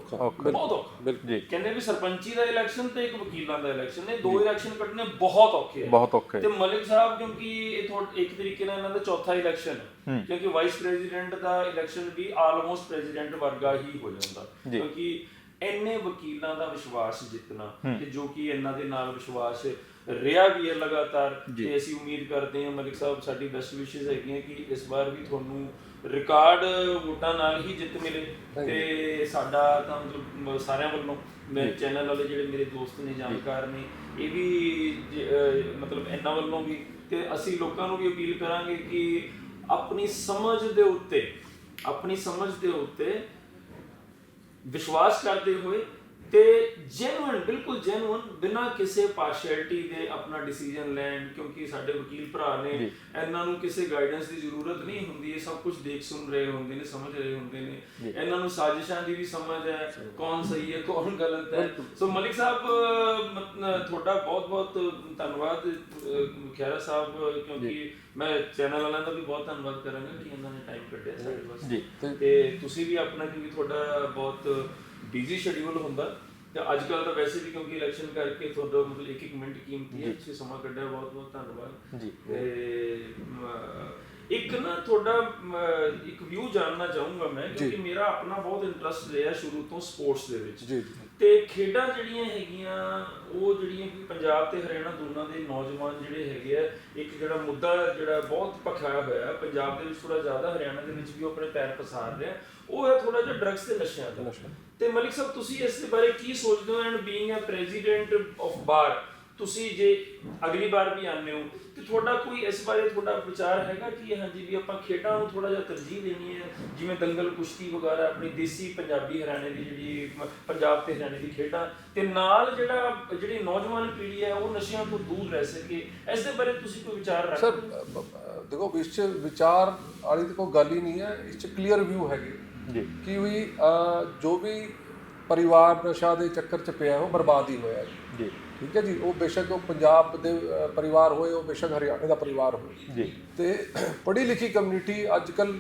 ਬਹੁਤ ਔਖਾ। ਬਿਲਕੁਲ। ਜੀ। ਕਹਿੰਦੇ ਵੀ ਸਰਪੰਚੀ ਦਾ ਇਲੈਕਸ਼ਨ ਤੇ ਇੱਕ ਵਕੀਲਾਂ ਦਾ ਇਲੈਕਸ਼ਨ ਨੇ। ਦੋ ਇਲੈਕਸ਼ਨ ਕੱਢਣੇ ਬਹੁਤ ਔਖੇ ਆ। ਬਹੁਤ ਔਖਾ ਤੇ ਹੈ ਮਲਿਕ ਸਾਹਿਬ ਕਿਉਂਕਿ ਇਹ ਥੋੜਾ ਇੱਕ ਤਰੀਕੇ ਨਾਲ ਇਹਨਾਂ ਦਾ ਚੌਥਾ ਇਲੈਕਸ਼ਨ ਹੈ। ਹੂੰ। ਕਿਉਂਕਿ ਵਾਈਸ ਪ੍ਰੈਜ਼ੀਡੈਂਟ ਦਾ ਇਲੈਕਸ਼ਨ ਵੀ ਆਲਮੋਸਟ ਪ੍ਰੈਜ਼ੀਡੈਂਟ ਵਰਗਾ ਹੀ ਹੋ ਜਾਂਦਾ। ਕਿਉਂਕਿ ਇੰਨੇ ਵਕੀਲਾਂ ਦਾ ਵਿਸ਼ਵਾਸ ਜਿੱਤਣਾ ਤੇ ਜੋ ਕਿ ਇਹਨਾਂ ਦੇ ਨਾਲ ਵਿਸ਼ਵਾਸ ਰਿਹਾ ਵੀ ਹੈ ਲਗਾਤਾਰ ਤੇ ਅਸੀਂ ਉਮੀਦ ਕਰਦੇ ਹਾਂ ਮਲਿਕ ਸਾਹਿਬ ਸਾਡੀ ਬੈਸਟ ਵਿਸ਼ੇਸ ਹੈਗੀਆਂ ਕਿ ਇਸ ਵਾਰ ਵੀ ਤੁਹਾਨੂੰ ਰਿਕਾਰਡ ਵੋਟਾਂ ਨਾਲ ਹੀ ਜਿੱਤ ਮਿਲੇ ਤੇ ਸਾਡਾ ਤਾਂ ਮਤਲਬ ਸਾਰਿਆਂ ਵੱਲੋਂ ਮੇਰੇ ਚੈਨਲ ਵਾਲੇ ਜਿਹੜੇ ਮੇਰੇ ਦੋਸਤ ਨੇ ਜਾਣਕਾਰ ਨੇ ਇਹ ਵੀ ਮਤਲਬ ਇਹਨਾਂ ਵੱਲੋਂ ਵੀ ਤੇ ਅਸੀਂ ਲੋਕਾਂ ਨੂੰ ਵੀ ਅਪੀਲ ਕਰਾਂਗੇ ਕਿ ਆਪਣੀ ਸਮਝ ਦੇ ਉੱਤੇ ਆਪਣੀ ਸਮਝ ਦੇ ਉੱਤੇ ਵਿਸ਼ਵਾਸ ਕਰਦੇ ਹੋਏ ਤੇ ਜੈਨੂਇਨ ਬਿਲਕੁਲ ਜੈਨੂਇਨ ਬਿਨਾਂ ਕਿਸੇ ਪਾਰਸ਼ੈਲਿਟੀ ਦੇ ਆਪਣਾ ਡਿਸੀਜਨ ਲੈਣ ਕਿਉਂਕਿ ਸਾਡੇ ਵਕੀਲ ਭਰਾ ਨੇ ਇਹਨਾਂ ਨੂੰ ਕਿਸੇ ਗਾਈਡੈਂਸ ਦੀ ਜ਼ਰੂਰਤ ਨਹੀਂ ਹੁੰਦੀ ਇਹ ਸਭ ਕੁਝ ਦੇਖ ਸੁਣ ਰਹੇ ਹੁੰਦੇ ਨੇ ਸਮਝ ਰਹੇ ਹੁੰਦੇ ਨੇ। ਇਹਨਾਂ ਨੂੰ ਸਾਜ਼ਿਸ਼ਾਂ ਦੀ ਵੀ ਸਮਝ ਹੈ ਕੌਣ ਸਹੀ ਹੈ ਕੌਣ ਗਲਤ ਹੈ। ਸੋ ਮਲਿਕ ਸਾਹਿਬ ਤੁਹਾਡਾ ਬਹੁਤ ਬਹੁਤ ਧੰਨਵਾਦ ਖਹਿਰਾ ਸਾਹਿਬ ਕਿਉਂਕਿ ਮੈਂ ਚੈਨਲ ਵਾਲਿਆਂ ਦਾ ਵੀ ਬਹੁਤ ਧੰਨਵਾਦ ਕਰਾਂਗਾ ਕਿ ਇਹਨਾਂ ਨੇ ਟਾਈਮ ਕੱਢਿਆ ਸਾਡੇ ਵਾਸਤੇ। ਤੇ ਤੁਸੀਂ ਵੀ ਆਪਣਾ ਕਿਉਂਕਿ ਤੁਹਾਡਾ ਬਹੁਤ ਬਿਜ਼ੀ ਸ਼ਡਿਊਲ ਹੁੰਦਾ ਤੇ ਅੱਜ ਕੱਲ ਤਾਂ ਵੈਸੇ ਵੀ ਕਿਉਂਕਿ ਇਲੈਕਸ਼ਨ ਕਰਕੇ ਤੁਹਾਡਾ ਮਤਲਬ ਇੱਕ ਇੱਕ ਮਿੰਟ ਕੀਮਤੀ ਹੈ ਤੁਸੀਂ ਸਮਾਂ ਕੱਢਿਆ ਬਹੁਤ ਬਹੁਤ ਧੰਨਵਾਦ। ਜੀ। ਤੇ ਇੱਕ ਨਾ ਤੁਹਾਡਾ ਇੱਕ ਵਿਊ ਜਾਣਨਾ ਚਾਹੂੰਗਾ ਮੈਂ ਕਿਉਂਕਿ ਮੇਰਾ ਆਪਣਾ ਬਹੁਤ ਇੰਟਰਸਟ ਰਿਹਾ ਸ਼ੁਰੂ ਤੋਂ ਸਪੋਰਟਸ ਦੇ ਵਿੱਚ। ਜੀ ਜੀ। ਤੇ ਖੇਡਾਂ ਜਿਹੜੀਆਂ ਹੈਗੀਆਂ ਉਹ ਜਿਹੜੀਆਂ ਕਿ ਪੰਜਾਬ ਤੇ ਹਰਿਆਣਾ ਦੋਨਾਂ ਦੇ ਨੌਜਵਾਨ ਜਿਹੜੇ ਹੈਗੇ ਆ ਇੱਕ ਜਿਹੜਾ ਮੁੱਦਾ ਜਿਹੜਾ ਬਹੁਤ ਭਖਿਆ ਹੋਇਆ ਪੰਜਾਬ ਦੇ ਵਿੱਚ ਥੋੜਾ ਜ਼ਿਆਦਾ ਹਰਿਆਣਾ ਦੇ ਵਿੱਚ ਵੀ ਉਹ ਆਪਣੇ ਪੈਰ ਪਸਾਰ ਰਿਹਾ ਉਹ ਹੈ ਥੋੜਾ ਜਿਹਾ ਡਰੱਗਸ ਤੇ। ਨਸ਼ਿਆਂ ਦਾ ਤੇ ਮਲਿਕ ਸਾਹਿਬ ਤੁਸੀਂ ਇਸ ਦੇ ਬਾਰੇ ਕੀ ਸੋਚਦੇ ਹੋ? And being a president of bar ਤੁਸੀਂ ਜੇ ਅਗਲੀ ਵਾਰ ਵੀ ਆਉਂਦੇ ਹੋ ਤੇ ਤੁਹਾਡਾ ਕੋਈ ਇਸ ਬਾਰੇ ਤੁਹਾਡਾ ਵਿਚਾਰ ਹੈਗਾ ਕਿ ਹਾਂਜੀ ਵੀ ਆਪਾਂ ਖੇਡਾਂ ਨੂੰ ਥੋੜਾ ਜਿਹਾ ਤਰਜੀਹ ਦੇਣੀ ਹੈ ਜਿਵੇਂ ਦੰਗਲ ਕੁਸ਼ਤੀ ਵਗੈਰਾ ਆਪਣੀ ਦੇਸੀ ਪੰਜਾਬੀ ਹਰਿਆਣੇ ਦੀ ਜਿਹੜੀ ਪੰਜਾਬ ਤੇ ਹਰਿਆਣੇ ਦੀ ਖੇਡਾਂ ਤੇ ਨਾਲ ਜਿਹੜਾ ਜਿਹੜੀ ਨੌਜਵਾਨ ਪੀੜ੍ਹੀ ਹੈ ਉਹ ਨਸ਼ਿਆਂ ਤੋਂ ਦੂਰ ਰਹਿ ਸਕੇ ਇਸ ਦੇ ਬਾਰੇ ਤੁਸੀਂ ਕੋਈ ਵਿਚਾਰ ਸਰ ਰੱਖਦੇ ਅ, ਦੇਖੋ ਇਸ ਚ ਵਿਚਾਰ ਵਾਲੀ ਤਾਂ ਕੋਈ ਗੱਲ ਹੀ ਨਹੀਂ ਹੈ ਇਸ ਚ ਕਲੀਅਰ ਵਿਊ ਹੈਗੇ। ਜੀ। ਕਿ ਵੀ ਜੋ ਵੀ ਪਰਿਵਾਰ ਨਸ਼ਾ ਦੇ ਚੱਕਰ ਚ ਪਿਆ ਉਹ ਬਰਬਾਦ ਹੀ ਹੋਇਆ ਜੀ। ਠੀਕ ਹੈ ਜੀ? ਉਹ ਬੇਸ਼ੱਕ ਉਹ ਪੰਜਾਬ ਦੇ ਅ, ਪਰਿਵਾਰ ਹੋਏ ਉਹ ਬੇਸ਼ੱਕ ਹਰਿਆਣੇ ਦਾ ਪਰਿਵਾਰ ਹੋਏ। ਜੀ। ਤੇ ਪੜ੍ਹੀ ਲਿਖੀ ਕਮਿਊਨਿਟੀ ਅੱਜ ਕੱਲ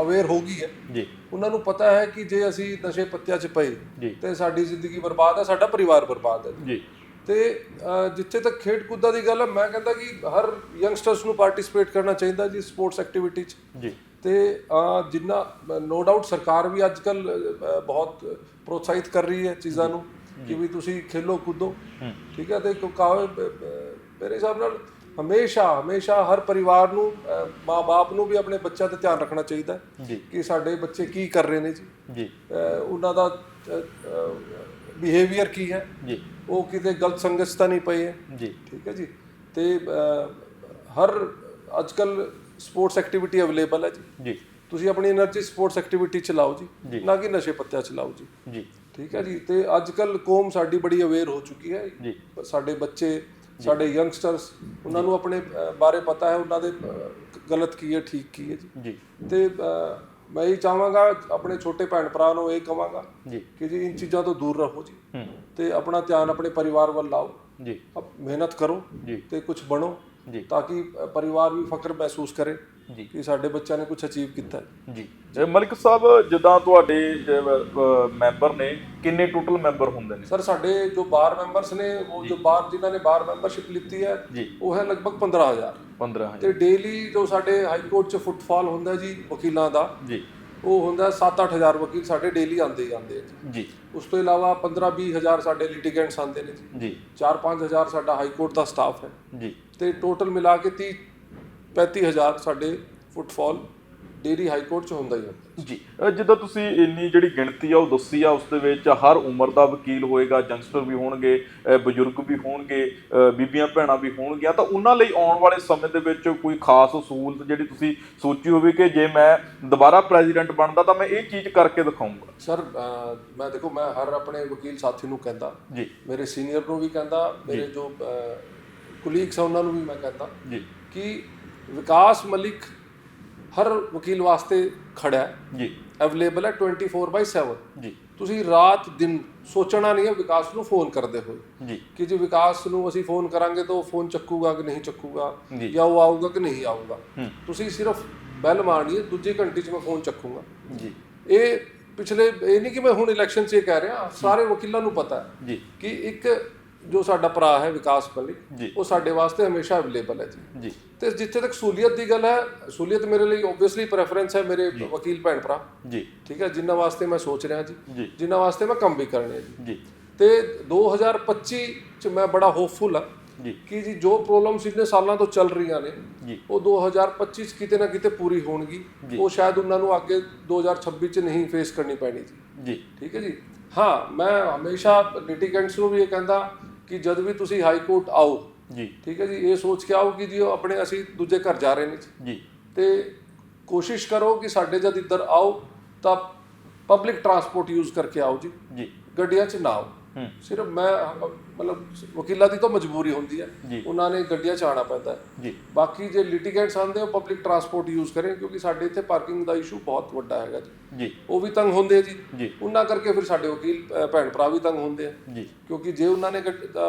ਅਵੇਅਰ ਹੋ ਗਈ ਹੈ। ਜੀ। ਉਹਨਾਂ ਨੂੰ ਪਤਾ ਹੈ ਕਿ ਜੇ ਅਸੀਂ ਨਸ਼ੇ ਪੱਤਿਆਂ 'ਚ ਪਏ ਜੀ। ਤੇ ਸਾਡੀ ਜ਼ਿੰਦਗੀ ਬਰਬਾਦ ਹੈ ਸਾਡਾ ਪਰਿਵਾਰ ਬਰਬਾਦ ਹੈ। ਜੀ। ਤੇ ਅ, ਜਿੱਥੇ ਤੱਕ ਖੇਡ ਕੁੱਦਾਂ ਦੀ ਗੱਲ ਹੈ ਮੈਂ ਕਹਿੰਦਾ ਕਿ ਹਰ ਯੰਗਸਟਰਸ ਨੂੰ ਪਾਰਟਿਸਿਪੇਟ ਕਰਨਾ ਚਾਹੀਦਾ ਜੀ ਸਪੋਰਟਸ ਐਕਟੀਵਿਟੀ 'ਚ। ਜੀ। ਤੇ ਅ, ਜਿੰਨਾ ਨੋ ਡਾਊਟ ਸਰਕਾਰ ਵੀ ਅੱਜ ਕੱਲ ਬਹੁਤ ਪ੍ਰੋਤਸਾਹਿਤ ਕਰ ਰਹੀ ਹੈ ਚੀਜ਼ਾਂ ਨੂੰ। ਕਿ ਵੀ ਤੁਸੀਂ ਖੇਲੋ ਕੁੱਦੋ। ਠੀਕ ਹੈ ਤੇ ਕਾਵੇ ਮੇਰੇ ਹਿਸਾਬ ਨਾਲ ਹਮੇਸ਼ਾ ਹਮੇਸ਼ਾ ਹਰ ਪਰਿਵਾਰ ਨੂੰ ਮਾਪੇ ਨੂੰ ਵੀ ਆਪਣੇ ਬੱਚਿਆਂ ਤੇ ਧਿਆਨ ਰੱਖਣਾ ਚਾਹੀਦਾ ਕਿ ਸਾਡੇ ਬੱਚੇ ਕੀ ਕਰ ਰਹੇ ਨੇ ਜੀ। ਉਹਨਾਂ ਦਾ ਬਿਹੇਵੀਅਰ ਕੀ ਹੈ? ਉਹ ਕਿਤੇ ਗਲਤ ਸੰਗਤ ਤਾਂ ਨਹੀਂ ਪਈ ਹੈ? ਠੀਕ ਹੈ ਜੀ। ਤੇ ਹਰ ਅੱਜ ਕੱਲ ਸਪੋਰਟਸ ਐਕਟੀਵਿਟੀ ਅਵੇਲੇਬਲ ਹੈ ਜੀ। ਜੀ। ਤੁਸੀਂ ਆਪਣੀ એનર્ਜੀ ਸਪੋਰਟਸ ਐਕਟੀਵਿਟੀ ਚਲਾਓ ਜੀ। ਨਾ ਕਿ ਨਸ਼ੇ ਪੱਤਿਆਂ ਚਲਾਓ ਜੀ। ਜੀ। ਠੀਕ ਹੈ ਜੀ ਤੇ ਅੱਜਕੱਲ ਕੌਮ ਸਾਡੀ ਬੜੀ ਅਵੇਅਰ ਹੋ ਚੁੱਕੀ ਹੈ। ਜੀ। ਸਾਡੇ ਬੱਚੇ ਸਾਡੇ ਯੰਗਸਟਰਸ ਉਹਨਾਂ ਨੂੰ ਆਪਣੇ ਬਾਰੇ ਪਤਾ ਹੈ ਉਹਨਾਂ ਦੇ ਗਲਤ ਕੀ ਹੈ ਠੀਕ ਕੀ ਹੈ ਜੀ। ਤੇ ਮੈਂ ਇਹ ਚਾਹਾਂਗਾ ਆਪਣੇ ਛੋਟੇ ਭੈਣ ਭਰਾ ਨੂੰ ਇਹ ਕਹਾਂਗਾ ਕਿ ਜੀ ਇਨ ਚੀਜ਼ਾਂ ਤੋਂ ਦੂਰ ਰਹੋ ਜੀ। ਤੇ ਆਪਣਾ ਧਿਆਨ ਆਪਣੇ ਪਰਿਵਾਰ ਵੱਲ ਲਾਓ। ਜੀ। ਮਿਹਨਤ ਕਰੋ ਤੇ ਕੁਝ ਬਣੋ। ਜੀ। ਤਾਂ ਕਿ ਪਰਿਵਾਰ ਵੀ ਫਖਰ ਮਹਿਸੂਸ ਕਰੇ ਜੀ। ਕਿ ਸਾਡੇ ਬੱਚਿਆਂ ਨੇ ਕੁਝ ਅਚੀਵ ਕੀਤਾ। ਹੈ ਜੀ ਮਲਿਕ ਸਾਹਿਬ ਜਿੱਦਾਂ ਤੁਹਾਡੇ ਮੈਂਬਰ ਨੇ ਕਿੰਨੇ ਟੋਟਲ ਮੈਂਬਰ ਹੁੰਦੇ ਨੇ? ਸਰ ਸਾਡੇ ਜੋ ਬਾਰ ਮੈਂਬਰਸ ਨੇ ਉਹ ਜੋ। ਬਾਰ ਜਿਨ੍ਹਾਂ ਨੇ ਬਾਰ ਮੈਂਬਰਸ਼ਿਪ ਲਿੱਤੀ ਹੈ ਜੀ। ਉਹ ਹੈ ਲਗਭਗ 15000 15000 ਤੇ ਡੇਲੀ ਜੋ ਸਾਡੇ ਹਾਈ ਕੋਰਟ 'ਚ ਫੁੱਟਫਾਲ ਹੁੰਦਾ ਜੀ ਵਕੀਲਾਂ ਦਾ ਜੀ। ਉਹ ਹੁੰਦਾ 7-8000 ਵਕੀਲ ਸਾਡੇ ਡੇਲੀ ਆਉਂਦੇ ਹੀ ਆਉਂਦੇ ਆ ਜੀ। ਉਸ ਤੋਂ ਇਲਾਵਾ 15-20000 ਸਾਡੇ ਲਿਟੀਗੈਂਟਸ ਆਉਂਦੇ ਨੇ ਜੀ। 4-5000 ਸਾਡਾ ਹਾਈ ਕੋਰਟ ਦਾ ਸਟਾਫ ਹੈ। ਜੀ। ਤੇ ਟੋਟਲ ਮਿਲਾ ਕੇ 30 35000 ਸਾਡੇ ਫੁੱਟਫਾਲ ਡੇਰੀ ਹਾਈ ਕੋਰਟ 'ਚ ਹੁੰਦਾ ਹੀ ਹੁੰਦਾ ਜੀ ਜਿੱਦਾਂ ਤੁਸੀਂ ਇੰਨੀ ਜਿਹੜੀ ਗਿਣਤੀ ਆ ਉਹ ਦੱਸੀ ਆ ਉਸ ਦੇ ਵਿੱਚ ਹਰ ਉਮਰ ਦਾ ਵਕੀਲ ਹੋਏਗਾ ਜੰਗਸਟਰ ਵੀ ਹੋਣਗੇ ਬਜ਼ੁਰਗ ਵੀ ਹੋਣਗੇ ਬੀਬੀਆਂ ਭੈਣਾਂ ਵੀ ਹੋਣਗੀਆਂ ਤਾਂ ਉਹਨਾਂ ਲਈ ਆਉਣ ਵਾਲੇ ਸਮੇਂ ਦੇ ਵਿੱਚ ਕੋਈ ਖਾਸ ਸਹੂਲਤ ਜਿਹੜੀ ਤੁਸੀਂ ਸੋਚੀ ਹੋਵੇ ਕਿ ਜੇ ਮੈਂ ਦੁਬਾਰਾ ਪ੍ਰੈਜ਼ੀਡੈਂਟ ਬਣਦਾ ਤਾਂ ਮੈਂ ਇਹ ਚੀਜ਼ ਕਰਕੇ ਦਿਖਾਊਂਗਾ। ਸਰ ਅਹ, ਮੈਂ ਦੇਖੋ ਮੈਂ ਹਰ ਆਪਣੇ ਵਕੀਲ ਸਾਥੀ ਨੂੰ ਕਹਿੰਦਾ ਜੀ। ਮੇਰੇ ਸੀਨੀਅਰ ਨੂੰ ਵੀ ਕਹਿੰਦਾ ਮੇਰੇ ਜੋ। ਕੁਲੀਗਸ ਆ ਉਹਨਾਂ ਨੂੰ ਵੀ ਮੈਂ ਕਹਿੰਦਾ ਜੀ। ਕਿ ਵਿਕਾਸ ਮਲਿਕ ਹਰ ਵਕੀਲ ਵਾਸਤੇ ਖੜਾ ਹੈ। ਜੀ। ਅਵੇਲੇਬਲ ਹੈ 24/7 ਜੀ। ਤੁਸੀਂ ਰਾਤ ਦਿਨ ਸੋਚਣਾ ਨਹੀਂ ਹੈ ਵਿਕਾਸ ਨੂੰ ਫੋਨ ਕਰਦੇ ਹੋਏ। ਜੀ। ਕਿ ਜੇ ਵਿਕਾਸ ਨੂੰ ਅਸੀਂ ਫੋਨ ਕਰਾਂਗੇ ਤਾਂ ਉਹ ਫੋਨ ਚੱਕੂਗਾ ਕਿ ਨਹੀਂ ਚੱਕੂਗਾ? ਜੀ। ਉਹ ਆਊਗਾ ਕਿ ਨਹੀਂ ਆਊਗਾ। ਤੁਸੀਂ ਸਿਰਫ ਬੈਲ ਮਾਰਨੀ ਹੈ ਦੂਜੇ ਘੰਟੇ 'ਚ ਮੈਂ ਫੋਨ ਚੱਕੂਗਾ। ਜੀ। ਇਹ ਪਿਛਲੇ ਇਹ ਨਹੀਂ ਕਿ ਮੈਂ ਹੁਣ ਇਲੈਕਸ਼ਨ 'ਚ ਇਹ ਕਹਿ ਰਿਹਾ ਸਾਰੇ ਵਕੀਲਾਂ ਨੂੰ ਪਤਾ ਹੈ ਜੀ। ਕਿ ਇੱਕ ਜੋ ਸਾਡਾ ਭਰਾ ਹੈ ਵਿਕਾਸ ਜੀ। ਉਹ ਸਾਡੇ ਵਾਸਤੇ ਹਮੇਸ਼ਾ ਅਵੇਲੇਬਲ ਹੈ ਜੀ। ਤੇ ਜਿੱਥੇ ਤੱਕ ਸਹੂਲੀਅਤ ਦੀ ਗੱਲ ਹੈ ਸਹੂਲੀਅਤ ਮੇਰੇ ਲਈ ਓਬਵੀਅਸਲੀ ਪ੍ਰੈਫਰੈਂਸ ਹੈ ਮੇਰੇ ਵਕੀਲ ਭੈਣ ਭਰਾ। ਜੀ। ਠੀਕ ਹੈ ਜਿਨ੍ਹਾਂ ਵਾਸਤੇ ਮੈਂ ਸੋਚ ਰਿਹਾ ਜੀ। ਜੀ। ਜਿਨ੍ਹਾਂ ਵਾਸਤੇ ਮੈਂ ਕੰਮ ਵੀ ਕਰਨੇ ਜੀ। ਜੀ। ਤੇ 2025 ਚ ਮੈਂ ਬੜਾ ਹੋਪਫੁਲ ਹਾਂ ਜੀ। ਕਿ ਜੀ ਜੋ ਪ੍ਰੋਬਲਮਸ ਇੰਨੇ ਸਾਲਾਂ ਤੋਂ ਚੱਲ ਰਹੀਆਂ ਨੇ ਜੀ। ਉਹ 2025 ਚ ਕਿਤੇ ਨਾ ਕਿਤੇ ਪੂਰੀ ਹੋਣਗੀ। ਉਹ ਸ਼ਾਇਦ ਉਹਨਾਂ ਨੂੰ ਅੱਗੇ 2026 ਚ ਨਹੀਂ ਫੇਸ ਕਰਨੀ ਪੈਣੀ ਜੀ। ਜੀ। ਠੀਕ ਹੈ ਜੀ। ਹਾਂ ਮੈਂ ਹਮੇਸ਼ਾ ਲਿਟੀਗੈਂਟਸ ਨੂੰ ਵੀ ਇਹ ਕਹਿੰਦਾ ਕਿ ਜਦ ਵੀ ਤੁਸੀਂ ਹਾਈ ਕੋਰਟ ਆਓ ਜੀ। ਠੀਕ ਹੈ ਜੀ ਇਹ ਸੋਚ ਕੇ ਆਓ ਕਿ ਜੀ ਉਹ ਆਪਣੇ ਅਸੀਂ ਦੂਜੇ ਘਰ ਜਾ ਰਹੇ ਨੇ ਜੀ। ਤੇ ਕੋਸ਼ਿਸ਼ ਕਰੋ ਕਿ ਸਾਡੇ ਜਦ ਇੱਧਰ ਆਓ ਤਾਂ ਪਬਲਿਕ ਟਰਾਂਸਪੋਰਟ ਯੂਜ਼ ਕਰਕੇ ਆਓ ਜੀ। ਜੀ। ਗੱਡੀਆਂ 'ਚ ਨਾ ਆਓ। ਸਿਰਫ ਮੈਂ ਮਤਲਬ ਵਕੀਲਾਂ ਦੀ ਤਾਂ ਮਜਬੂਰੀ ਹੁੰਦੀ ਹੈ। ਜੀ। ਉਹਨਾਂ ਨੇ ਗੱਡੀਆਂ 'ਚ ਆਉਣਾ ਪੈਂਦਾ ਹੈ। ਜੀ। ਬਾਕੀ ਜੇ ਲਿਟੀਗੈਂਟਸ ਆਉਂਦੇ ਉਹ ਪਬਲਿਕ ਟਰਾਂਸਪੋਰਟ ਯੂਜ਼ ਕਰੇ ਕਿਉਂਕਿ ਸਾਡੇ ਇੱਥੇ ਪਾਰਕਿੰਗ ਦਾ ਇਸ਼ੂ ਬਹੁਤ ਵੱਡਾ ਹੈਗਾ ਜੀ। ਉਹ ਵੀ ਤੰਗ ਹੁੰਦੇ ਆ ਜੀ। ਉਹਨਾਂ ਕਰਕੇ ਫਿਰ ਸਾਡੇ ਵਕੀਲ ਭੈਣ ਭਰਾ ਵੀ ਤੰਗ ਹੁੰਦੇ ਆ। ਜੀ। ਕਿਉਂਕਿ ਜੇ ਉਹਨਾਂ ਨੇ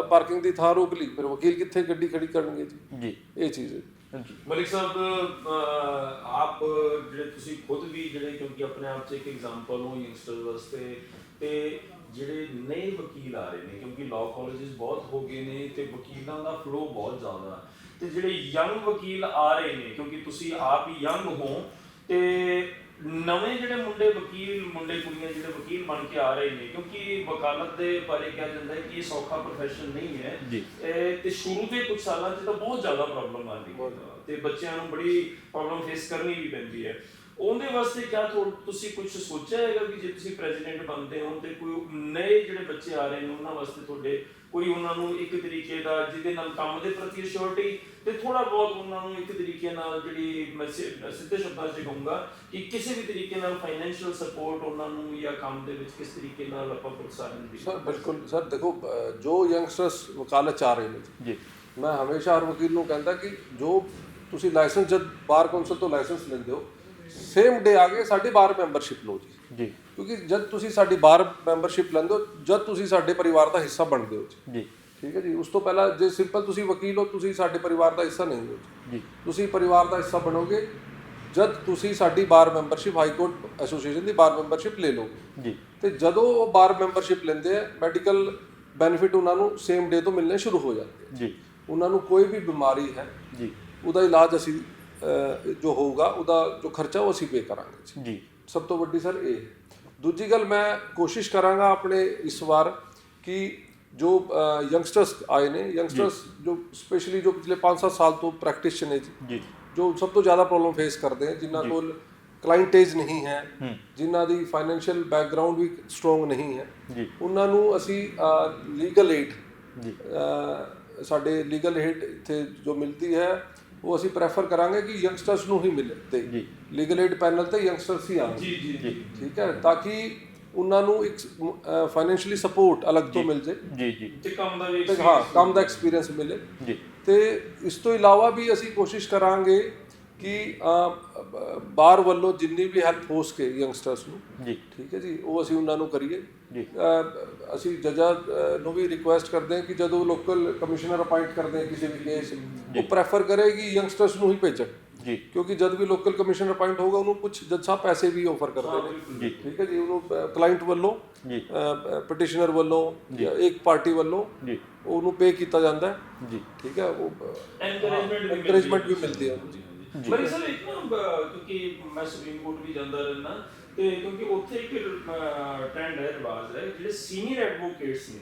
ਪਾਰਕਿੰਗ ਦੀ ਥਾਂ ਰੋਕ ਲਈ ਫਿਰ ਵਕੀਲ ਕਿੱਥੇ ਗੱਡੀ ਖੜੀ ਕਰਨਗੇ ਜੀ? ਜੀ। ਇਹ ਚੀਜ਼ ਹੈ। ਜੀ। ਮਲਿਕ ਸਾਹਿਬ ਆਪ ਜਿਹੜੇ ਤੁਸੀਂ ਖੁਦ ਵੀ ਜਿਹੜੇ ਕਿਉਂਕਿ ਆਪਣੇ ਆਪ 'ਚ ਇੱਕ ਐਗਜ਼ਾਮਪਲ ਹੋ ਯੰਗਸਟਰ ਵਾਸਤੇ ਤੇ ਜਿਹੜੇ ਨਵੇਂ ਵਕੀਲ ਆ ਰਹੇ ਨੇ ਕਿਉਂਕਿ ਲਾਅ ਕਾਲਜਸ ਬਹੁਤ ਹੋ ਗਏ ਨੇ ਤੇ ਵਕੀਲਾਂ ਦਾ ਫਲੋ ਬਹੁਤ ਜ਼ਿਆਦਾ। ਤੇ ਜਿਹੜੇ ਯੰਗ ਵਕੀਲ ਆ ਰਹੇ ਨੇ ਕਿਉਂਕਿ ਤੁਸੀਂ ਆਪ ਹੀ ਯੰਗ ਹੋ ਤੇ ਨਵੇਂ ਜਿਹੜੇ ਮੁੰਡੇ ਵਕੀਲ ਮੁੰਡੇ ਕੁੜੀਆਂ ਜਿਹੜੇ ਵਕੀਲ ਬਣ ਕੇ ਆ ਰਹੇ ਨੇ ਕਿਉਂਕਿ ਵਕਾਲਤ ਦੇ ਬਾਰੇ ਕਿਹਾ ਜਾਂਦਾ ਹੈ ਕਿ ਇਹ ਸੌਖਾ ਪ੍ਰੋਫੈਸ਼ਨ ਨਹੀਂ ਹੈ। ਇਹ ਤੇ ਸ਼ੁਰੂ ਦੇ ਕੁਝ ਸਾਲਾਂ 'ਚ ਤਾਂ ਬਹੁਤ ਜ਼ਿਆਦਾ ਪ੍ਰੋਬਲਮ ਆਉਂਦੀ ਹੈ ਤੇ ਬੱਚਿਆਂ ਨੂੰ ਬੜੀ ਪ੍ਰੋਬਲਮ ਫੇਸ ਕਰਨੀ ਵੀ ਪੈਂਦੀ ਹੈ ਉਹਦੇ ਵਾਸਤੇ ਕਿਆ ਤੁਹਾ- ਤੁਸੀਂ ਕੁਝ ਸੋਚਿਆ ਹੈਗਾ ਕਿ ਜੇ ਤੁਸੀਂ ਪ੍ਰੈਜ਼ੀਡੈਂਟ ਬਣਦੇ ਹੋ ਤੇ ਕੋਈ ਨਵੇਂ ਜਿਹੜੇ ਬੱਚੇ ਆ ਰਹੇ ਨੇ ਉਹਨਾਂ ਵਾਸਤੇ ਤੁਹਾਡੇ ਕੋਈ ਉਹਨਾਂ ਨੂੰ ਇੱਕ ਤਰੀਕੇ ਦਾ ਜਿਹਦੇ ਨਾਲ ਕੰਮ ਦੇ ਪ੍ਰਤੀ ਅਸ਼ੋਰਟੀ ਤੇ ਥੋੜਾ ਬਹੁਤ ਉਹਨਾਂ ਨੂੰ ਇੱਕ ਤਰੀਕੇ ਨਾਲ ਜਿਹੜੀ ਮੈਂ ਸਿੱਧੇ ਸ਼ਬਦਾਂ 'ਚ ਕਹੂੰਗਾ ਕਿ ਕਿਸੇ ਵੀ ਤਰੀਕੇ ਨਾਲ ਫਾਈਨੈਂਸ਼ੀਅਲ ਸਪੋਰਟ ਉਹਨਾਂ ਨੂੰ ਜਾਂ ਕੰਮ ਦੇ ਵਿੱਚ ਕਿਸ ਤਰੀਕੇ ਨਾਲ ਆਪਾਂ ਪ੍ਰੋਤਸਾਹਨ ਦੇ ਸਰ ਬਿਲਕੁਲ ਸਰ ਦੇਖੋ ਜੋ ਯੰਗਸਟਰਸ ਵਕਾਲਤ ਚ ਆ ਰਹੇ ਨੇ ਜੀ, ਜੀ ਮੈਂ ਹਮੇਸ਼ਾ ਹਰ ਵਕੀਲ ਨੂੰ ਕਹਿੰਦਾ ਕਿ ਜੋ ਤੁਸੀਂ ਲਾਇਸੈਂਸ ਜਦ ਬਾਰ ਕੌਂਸਲ ਤੋਂ ਲਾਇਸੈਂਸ ਲੈਂਦੇ ਹੋ ਸੇਮ ਡੇ ਆ ਕੇ ਸਾਡੀ ਬਾਰ ਮੈਂਬਰਸ਼ਿਪ ਲਓ ਜੀ। ਜੀ। ਕਿਉਂਕਿ ਜਦ ਤੁਸੀਂ ਸਾਡੀ ਬਾਰ ਮੈਂਬਰਸ਼ਿਪ ਲੈਂਦੇ ਹੋ ਜਦ ਤੁਸੀਂ ਸਾਡੇ ਪਰਿਵਾਰ ਦਾ ਹਿੱਸਾ ਬਣਦੇ ਹੋ ਜੀ। ਜੀ। ਠੀਕ ਹੈ ਜੀ? ਉਸ ਤੋਂ ਪਹਿਲਾਂ ਜੇ ਸਿੰਪਲ ਤੁਸੀਂ ਵਕੀਲ ਹੋ ਤੁਸੀਂ ਸਾਡੇ ਪਰਿਵਾਰ ਦਾ ਹਿੱਸਾ ਨਹੀਂ ਹੋ ਜੀ। ਤੁਸੀਂ ਪਰਿਵਾਰ ਦਾ ਹਿੱਸਾ ਬਣੋਗੇ ਜਦ ਤੁਸੀਂ ਸਾਡੀ bar membership high court association ਦੀ ਬਾਰ ਮੈਂਬਰਸ਼ਿਪ ਲੈ ਲਓਗੇ ਜੀ। ਤੇ ਜਦੋਂ ਉਹ ਬਾਰ ਮੈਂਬਰਸ਼ਿਪ ਲੈਂਦੇ ਆ ਮੈਡੀਕਲ ਬੈਨੀਫਿਟ ਉਹਨਾਂ ਨੂੰ ਸੇਮ ਡੇ ਤੋਂ ਮਿਲਣੇ ਸ਼ੁਰੂ ਹੋ ਜਾਂਦੇ ਜੀ। ਉਹਨਾਂ ਨੂੰ ਕੋਈ ਵੀ ਬਿਮਾਰੀ ਹੈ ਜੀ। ਉਹਦਾ ਇਲਾਜ ਅਸੀਂ ਜੋ ਹੋਊਗਾ ਉਹਦਾ ਜੋ ਖਰਚਾ ਉਹ ਅਸੀਂ ਪੇ ਕਰਾਂਗੇ। ਜੀ। ਸਭ ਤੋਂ ਵੱਡੀ ਸਰ ਇਹ। ਦੂਜੀ ਗੱਲ ਮੈਂ ਕੋਸ਼ਿਸ਼ ਕਰਾਂਗਾ ਆਪਣੇ ਇਸ ਵਾਰ ਕਿ ਜੋ ਯੰਗਸਟਰਸ ਆਏ ਨੇ ਯੰਗਸਟਰਸ ਜੋ। ਸਪੈਸ਼ਲੀ ਜੋ ਪਿਛਲੇ 5-7 ਸਾਲ ਤੋਂ ਪ੍ਰੈਕਟਿਸ 'ਚ ਨੇ ਜੀ ਜੀ। ਸਭ ਤੋਂ ਜ਼ਿਆਦਾ ਪ੍ਰੋਬਲਮ ਫੇਸ ਕਰਦੇ ਆ ਜਿਨ੍ਹਾਂ ਕੋਲ ਕਲਾਇੰਟੇਜ ਨਹੀਂ ਹੈ ਹੂੰ। ਜਿਨ੍ਹਾਂ ਦੀ ਫਾਈਨੈਂਸ਼ੀਅਲ ਬੈਕਗ੍ਰਾਉਂਡ ਵੀ ਸਟਰੋਂਗ ਨਹੀਂ ਹੈ ਜੀ। ਉਹਨਾਂ ਨੂੰ ਅਸੀਂ ਲੀਗਲ ਏਡ ਜੀ। ਸਾਡੇ ਲੀਗਲ ਏਡ ਇੱਥੇ ਜੋ ਮਿਲਦੀ ਹੈ ਉਹ ਅਸੀਂ ਪ੍ਰੈਫਰ ਕਰਾਂਗੇ ਕਿ ਯੰਗਸਟਰਸ ਨੂੰ ਹੀ ਮਿਲੇ ਤੇ ਜੀ। ਲੀਗਲ ਏਡ ਪੈਨਲ ਤੇ ਯੰਗਸਟਰਸ ਹੀ ਆਉਣ। ਜੀ ਜੀ ਜੀ। ਠੀਕ ਹੈ? ਤਾਂ ਕਿ ਉਹਨਾਂ ਨੂੰ ਇੱਕ ਫਾਈਨੈਂਸ਼ੀਅਲੀ ਸਪੋਰਟ ਅਲੱਗ ਤੋਂ ਮਿਲ ਜੇ। ਜੀ ਜੀ। ਤੇ ਕੰਮ ਦਾ ਵੀ ਤੇ ਹਾਂ ਕੰਮ ਦਾ ਐਕਸਪੀਰੀਅੰਸ ਮਿਲੇ। ਜੀ। ਤੇ ਇਸ ਤੋਂ ਇਲਾਵਾ ਵੀ ਅਸੀਂ ਕੋਸ਼ਿਸ਼ ਕਰਾਂਗੇ ਕਿ ਬਾਰ ਵੱਲੋਂ ਜਿੰਨੀ ਵੀ ਹੈਲਪ ਹੋ ਸਕੇ ਯੰਗਸਟਰਸ ਨੂੰ। ਜੀ। ਠੀਕ ਹੈ ਜੀ? ਉਹ ਅਸੀਂ ਉਹਨਾਂ ਨੂੰ ਕਰੀਏ। ਜੀ। ਅਸੀਂ ਜੱਜਾਂ ਨੂੰ ਵੀ ਰਿਕੁਐਸਟ ਕਰਦੇ ਹਾਂ ਕਿ ਜਦੋਂ ਲੋਕਲ ਕਮਿਸ਼ਨਰ ਅਪਾਇੰਟ ਕਰਦੇ ਆ ਕਿਸੇ ਵੀ ਕੇਸ ਉਹ ਪ੍ਰੈਫਰ ਕਰੇ ਕਿ ਯੰਗਸਟਰਸ ਨੂੰ ਹੀ ਭੇਜਣ। ਜੀ। ਕਿਉਂਕਿ ਜਦ ਵੀ ਲੋਕਲ ਕਮਿਸ਼ਨਰ ਅਪਾਇੰਟ ਹੋਗਾ ਉਹਨੂੰ ਕੁਝ ਜੱਜ ਸਾਹਿਬ ਪੈਸੇ ਵੀ ਆਫਰ ਕਰਦੇ ਨੇ। ਜੀ ਠੀਕ ਹੈ ਜੀ ਉਹਨੂੰ ਕਲਾਇੰਟ ਵੱਲੋਂ ਜੀ। ਪਟੀਸ਼ਨਰ ਵੱਲੋਂ ਜਾਂ। ਇੱਕ ਪਾਰਟੀ ਵੱਲੋਂ ਜੀ। ਉਹਨੂੰ ਪੇ ਕੀਤਾ ਜਾਂਦਾ। ਹੈ ਜੀ। ਠੀਕ ਹੈ ਉਹ ਐਨਕਰੇਜਮੈਂਟ ਵੀ ਮਿਲਦੀ ਹੈ। ਜੀ। ਇੱਕ ਨਾ ਬ- ਕਿਉਂਕਿ ਮੈਂ ਸੁਪਰੀਮ ਕੋਰਟ ਵੀ ਜਾਂਦਾ ਰਹਿਣਾ ਤੇ ਕਿਉਂਕਿ ਉੱਥੇ ਇੱਕ ਟ੍ਰੈਂਡ ਹੈ ਰਿਵਾਜ ਹੈ, ਜਿਹੜੇ ਸੀਨੀਅਰ ਐਡਵੋਕੇਟਸ ਨੇ।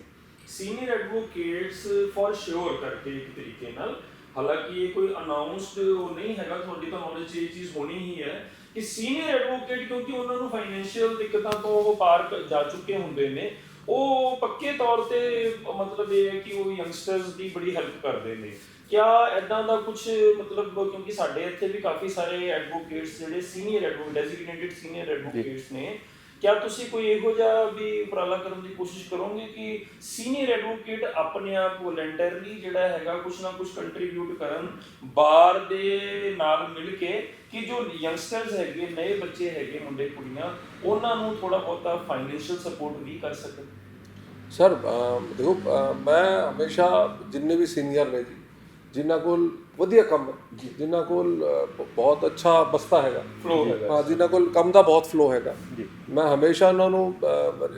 ਸੀਨੀਅਰ ਐਡਵੋਕੇਟਸ ਫॉर ਸ਼ੋਰ ਕਰਕੇ ਇੱਕ ਤਰੀਕੇ ਨਾਲ, ਹਾਲਾਂਕਿ ਇਹ ਕੋਈ ਅਨਾਉਂਸਡ ਉਹ ਨਹੀਂ ਹੈਗਾ, ਤੁਹਾਡੀ ਤਾਂ ਨੌਲੇਜ ਇਹ ਚੀਜ਼ ਹੋਣੀ ਹੀ ਹੈ ਕਿ ਸੀਨੀਅਰ ਐਡਵੋਕੇਟ ਕਿਉਂਕਿ ਉਹਨਾਂ ਨੂੰ ਫਾਈਨੈਂਸ਼ੀਅਲ ਦਿੱਕਤਾਂ ਤੋਂ ਉਹ ਪਾਰ ਜਾ ਚੁੱਕੇ ਹੁੰਦੇ ਨੇ, ਉਹ ਪੱਕੇ ਤੌਰ ਤੇ ਮਤਲਬ ਇਹ ਹੈ ਕਿ ਉਹ ਯੰਗਸਟਰਸ ਦੀ ਬੜੀ ਹੈਲਪ ਕਰਦੇ ਨੇ। ਕਿਆ ਐਦਾਂ ਦਾ ਕੁਝ ਮਤਲਬ, ਕਿਉਂਕਿ ਸਾਡੇ ਇੱਥੇ ਵੀ ਕਾਫੀ ਸਾਰੇ ਐਡਵੋਕੇਟਸ ਜਿਹੜੇ senior advocate designated senior advocates ਨੇ। ਕਿਆ ਤੁਸੀਂ ਕੋਈ ਇਹੋ ਜਿਹਾ ਵੀ ਉਪਰਾਲਾ ਕਰਨ ਦੀ ਕੋਸ਼ਿਸ਼ ਕਰੋਗੇ ਕਿ ਸੀਨੀਅਰ ਐਡਵੋਕੇਟ ਆਪਣੇ ਆਪ ਵੋਲੰਟਰਲੀ ਜਿਹੜਾ ਹੈਗਾ ਕੁਝ ਨਾ ਕੁਝ ਕੰਟਰੀਬਿਊਟ ਕਰਨ ਬਾਰ ਦੇ ਨਾਲ ਮਿਲ ਕੇ ਕਿ ਜੋ ਯੰਗਸਟਰਸ ਹੈਗੇ, ਨਵੇਂ ਬੱਚੇ ਹੈਗੇ, ਮੁੰਡੇ, ਕੁੜੀਆਂ, ਉਹਨਾਂ ਨੂੰ ਥੋੜਾ ਬਹੁਤਾ ਫਾਈਨੈਂਸ਼ੀਅਲ ਸਪੋਰਟ ਵੀ ਕਰ ਸਕਣ? ਸਰ ਦੇਖੋ ਮੈਂ ਹਮੇਸ਼ਾ ਜਿੰਨੇ ਵੀ ਸੀਨੀਅਰ ਨੇ ਜੀ ਜਿਨ੍ਹਾਂ ਕੋਲ ਵਧੀਆ ਕੰਮ ਹੈ ਜਿਨ੍ਹਾਂ ਕੋਲ ਬਹੁਤ ਅੱਛਾ ਬਸਤਾ ਹੈਗਾ। ਫਲੋ ਹੈਗਾ। ਹਾਂ ਜਿਨ੍ਹਾਂ ਕੋਲ ਕੰਮ ਦਾ ਬਹੁਤ ਫਲੋ ਹੈਗਾ। ਮੈਂ ਹਮੇਸ਼ਾ ਉਹਨਾਂ ਨੂੰ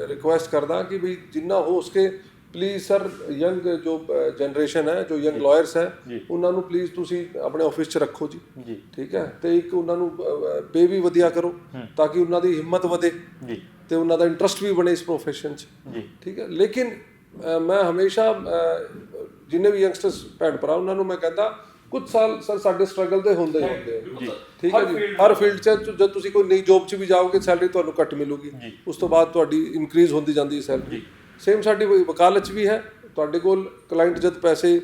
ਰਿਕੁਐਸਟ ਕਰਦਾ ਕਿ ਵੀ ਜਿੰਨਾ ਹੋ ਸਕੇ ਪਲੀਜ਼ ਸਰ ਯੰਗ ਜੋ ਜਨਰੇਸ਼ਨ ਹੈ ਜੋ ਯੰਗ ਲਾਇਰਸ ਹੈ ਉਹਨਾਂ ਨੂੰ ਪਲੀਜ਼ ਤੁਸੀਂ ਆਪਣੇ ਆਫਿਸ 'ਚ ਰੱਖੋ ਜੀ। ਠੀਕ ਹੈ? ਤੇ ਇੱਕ ਉਹਨਾਂ ਨੂੰ ਪੇ ਵੀ ਵਧੀਆ ਕਰੋ ਤਾਂ ਕਿ ਉਹਨਾਂ ਦੀ ਹਿੰਮਤ ਵਧੇ। ਜੀ। ਤੇ ਉਹਨਾਂ ਦਾ ਇੰਟਰਸਟ ਵੀ ਬਣੇ ਇਸ ਪ੍ਰੋਫੈਸ਼ਨ 'ਚ। ਜੀ। ਠੀਕ ਹੈ? ਲੇਕਿਨ ਮੈਂ ਹਮੇਸ਼ਾ ਜਿੰਨੇ ਵੀ ਯੰਗਸਟਰਸ ਭੈਣ ਭਰਾ ਉਹਨਾਂ ਨੂੰ ਮੈਂ ਕਹਿੰਦਾ ਕੁਝ ਸਾਲ ਸਰ ਸਾਡੇ ਸਟਰਗਲ ਦੇ ਹੁੰਦੇ ਹੀ ਹੁੰਦੇ ਆ। ਜੀ ਠੀਕ ਹੈ ਜੀ? ਹਰ ਫੀਲਡ 'ਚ ਜਦ ਤੁਸੀਂ ਕੋਈ ਨਈ ਜੌਬ 'ਚ ਵੀ ਜਾਓਗੇ ਸੈਲਰੀ ਤੁਹਾਨੂੰ ਘੱਟ ਮਿਲੂਗੀ। ਉਸ ਤੋਂ ਬਾਅਦ ਤੁਹਾਡੀ ਇਨਕਰੀਜ਼ ਹੁੰਦੀ ਜਾਂਦੀ ਹੈ ਸੈਲਰੀ ਸੇਮ ਸਾਡੀ ਵਕਾਲਤ 'ਚ ਵੀ ਹੈ। ਤੁਹਾਡੇ ਕੋਲ ਕਲਾਇੰਟ ਜਦ ਪੈਸੇ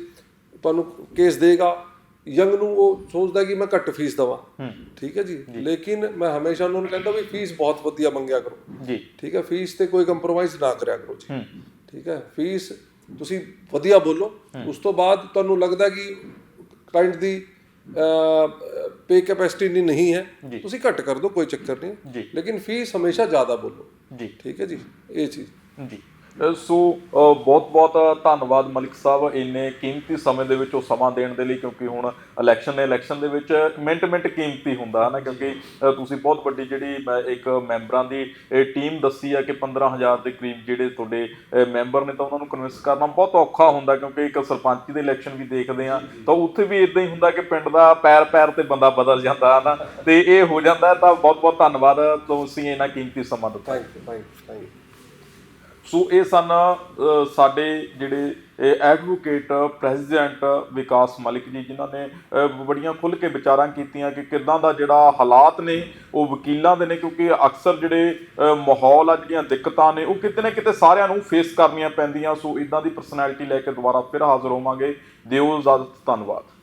ਤੁਹਾਨੂੰ ਕੇਸ ਦੇਗਾ ਯੰਗ ਨੂੰ ਉਹ ਸੋਚਦਾ ਕਿ ਮੈਂ ਘੱਟ ਫੀਸ ਦਵਾਂ। ਠੀਕ ਹੈ ਜੀ? ਲੇਕਿਨ ਮੈਂ ਹਮੇਸ਼ਾ ਉਹਨਾਂ ਨੂੰ ਕਹਿੰਦਾ ਵੀ ਫੀਸ ਬਹੁਤ ਵਧੀਆ ਮੰਗਿਆ ਕਰੋ। ਜੀ। ਠੀਕ ਹੈ? ਫੀਸ ਤੇ ਕੋਈ ਕੰਪਰੋਮਾਈਜ਼ ਨਾ ਕਰਿਆ ਕਰੋ ਜੀ। ਠੀਕ ਹੈ? ਫੀਸ ਤੁਸੀਂ ਵਧੀਆ ਬੋਲੋ। ਉਸ ਤੋਂ ਬਾਅਦ ਤੁਹਾਨੂੰ ਲੱਗਦਾ ਕਿ ਕਲਾਇੰਟ ਦੀ ਪੇ ਕੈਪੈਸਿਟੀ ਨਹੀਂ ਨਹੀਂ ਹੈ। ਤੁਸੀਂ ਘੱਟ ਕਰ ਦਿਓ ਕੋਈ ਚੱਕਰ। ਨਹੀਂ। ਲੇਕਿਨ ਫੀਸ ਹਮੇਸ਼ਾ ਜ਼ਿਆਦਾ ਬੋਲੋ। ਜੀ। ਠੀਕ ਹੈ ਜੀ ਇਹ ਚੀਜ਼। ਜੀ। ਸੋ ਬਹੁਤ ਬਹੁਤ ਧੰਨਵਾਦ ਮਲਿਕ ਸਾਹਿਬ ਇੰਨੇ ਕੀਮਤੀ ਸਮੇਂ ਦੇ ਵਿੱਚ ਉਹ ਸਮਾਂ ਦੇਣ ਦੇ ਲਈ ਕਿਉਂਕਿ ਹੁਣ ਇਲੈਕਸ਼ਨ ਨੇ ਇਲੈਕਸ਼ਨ ਦੇ ਵਿੱਚ ਮਿੰਟ ਮਿੰਟ ਕੀਮਤੀ ਹੁੰਦਾ ਹੈ ਨਾ ਕਿਉਂਕਿ ਤੁਸੀਂ ਬਹੁਤ ਵੱਡੀ ਜਿਹੜੀ ਇੱਕ ਮੈਂਬਰਾਂ ਦੀ ਟੀਮ ਦੱਸੀ ਹੈ ਕਿ 15000 ਦੇ ਕਰੀਬ ਜਿਹੜੇ ਤੁਹਾਡੇ ਮੈਂਬਰ ਨੇ ਤਾਂ ਉਹਨਾਂ ਨੂੰ ਕਨਵਿੰਸ ਕਰਨਾ ਬਹੁਤ ਔਖਾ ਹੁੰਦਾ ਕਿਉਂਕਿ ਇੱਕ ਸਰਪੰਚੀ ਦੇ ਇਲੈਕਸ਼ਨ ਵੀ ਦੇਖਦੇ ਆ ਤਾਂ ਉੱਥੇ ਵੀ ਇਦਾਂ ਹੀ ਹੁੰਦਾ ਕਿ ਪਿੰਡ ਦਾ ਪੈਰ ਪੈਰ ਤੇ ਬੰਦਾ ਬਦਲ ਜਾਂਦਾ ਹੈ ਨਾ ਤੇ ਇਹ ਹੋ ਜਾਂਦਾ ਤਾਂ ਬਹੁਤ ਬਹੁਤ ਧੰਨਵਾਦ ਤੁਸੀਂ ਇੰਨਾ ਕੀਮਤੀ ਸਮਾਂ ਦਿੱਤਾ। Thank you thank you so ਇਹ ਸਨ ਸਾਡੇ ਜਿਹੜੇ ਐਡਵੋਕੇਟ ਪ੍ਰੈਜ਼ੀਡੈਂਟ ਵਿਕਾਸ ਮਲਿਕ ਜੀ, ਜਿਨ੍ਹਾਂ ਨੇ ਬੜੀਆਂ ਖੁੱਲ੍ਹ ਕੇ ਵਿਚਾਰਾਂ ਕੀਤੀਆਂ ਕਿ ਕਿੱਦਾਂ ਦਾ ਜਿਹੜਾ ਹਾਲਾਤ ਨੇ, ਉਹ ਵਕੀਲਾਂ ਦੇ ਨੇ, ਕਿਉਂਕਿ ਅਕਸਰ ਜਿਹੜੇ ਮਾਹੌਲ ਆ, ਜਿਹੜੀਆਂ ਦਿੱਕਤਾਂ ਨੇ, ਉਹ ਕਿਤੇ ਨਾ ਕਿਤੇ ਸਾਰਿਆਂ ਨੂੰ ਫੇਸ ਕਰਨੀਆਂ ਪੈਂਦੀਆਂ, ਸੋ ਇਦਾਂ ਦੀ ਪਰਸਨੈਲਿਟੀ ਲੈ ਕੇ ਦੁਬਾਰਾ ਫਿਰ ਹਾਜ਼ਰ ਹੋਵਾਂਗੇ। ਦਿਓ ਇਜਾਜ਼ਤ, ਧੰਨਵਾਦ।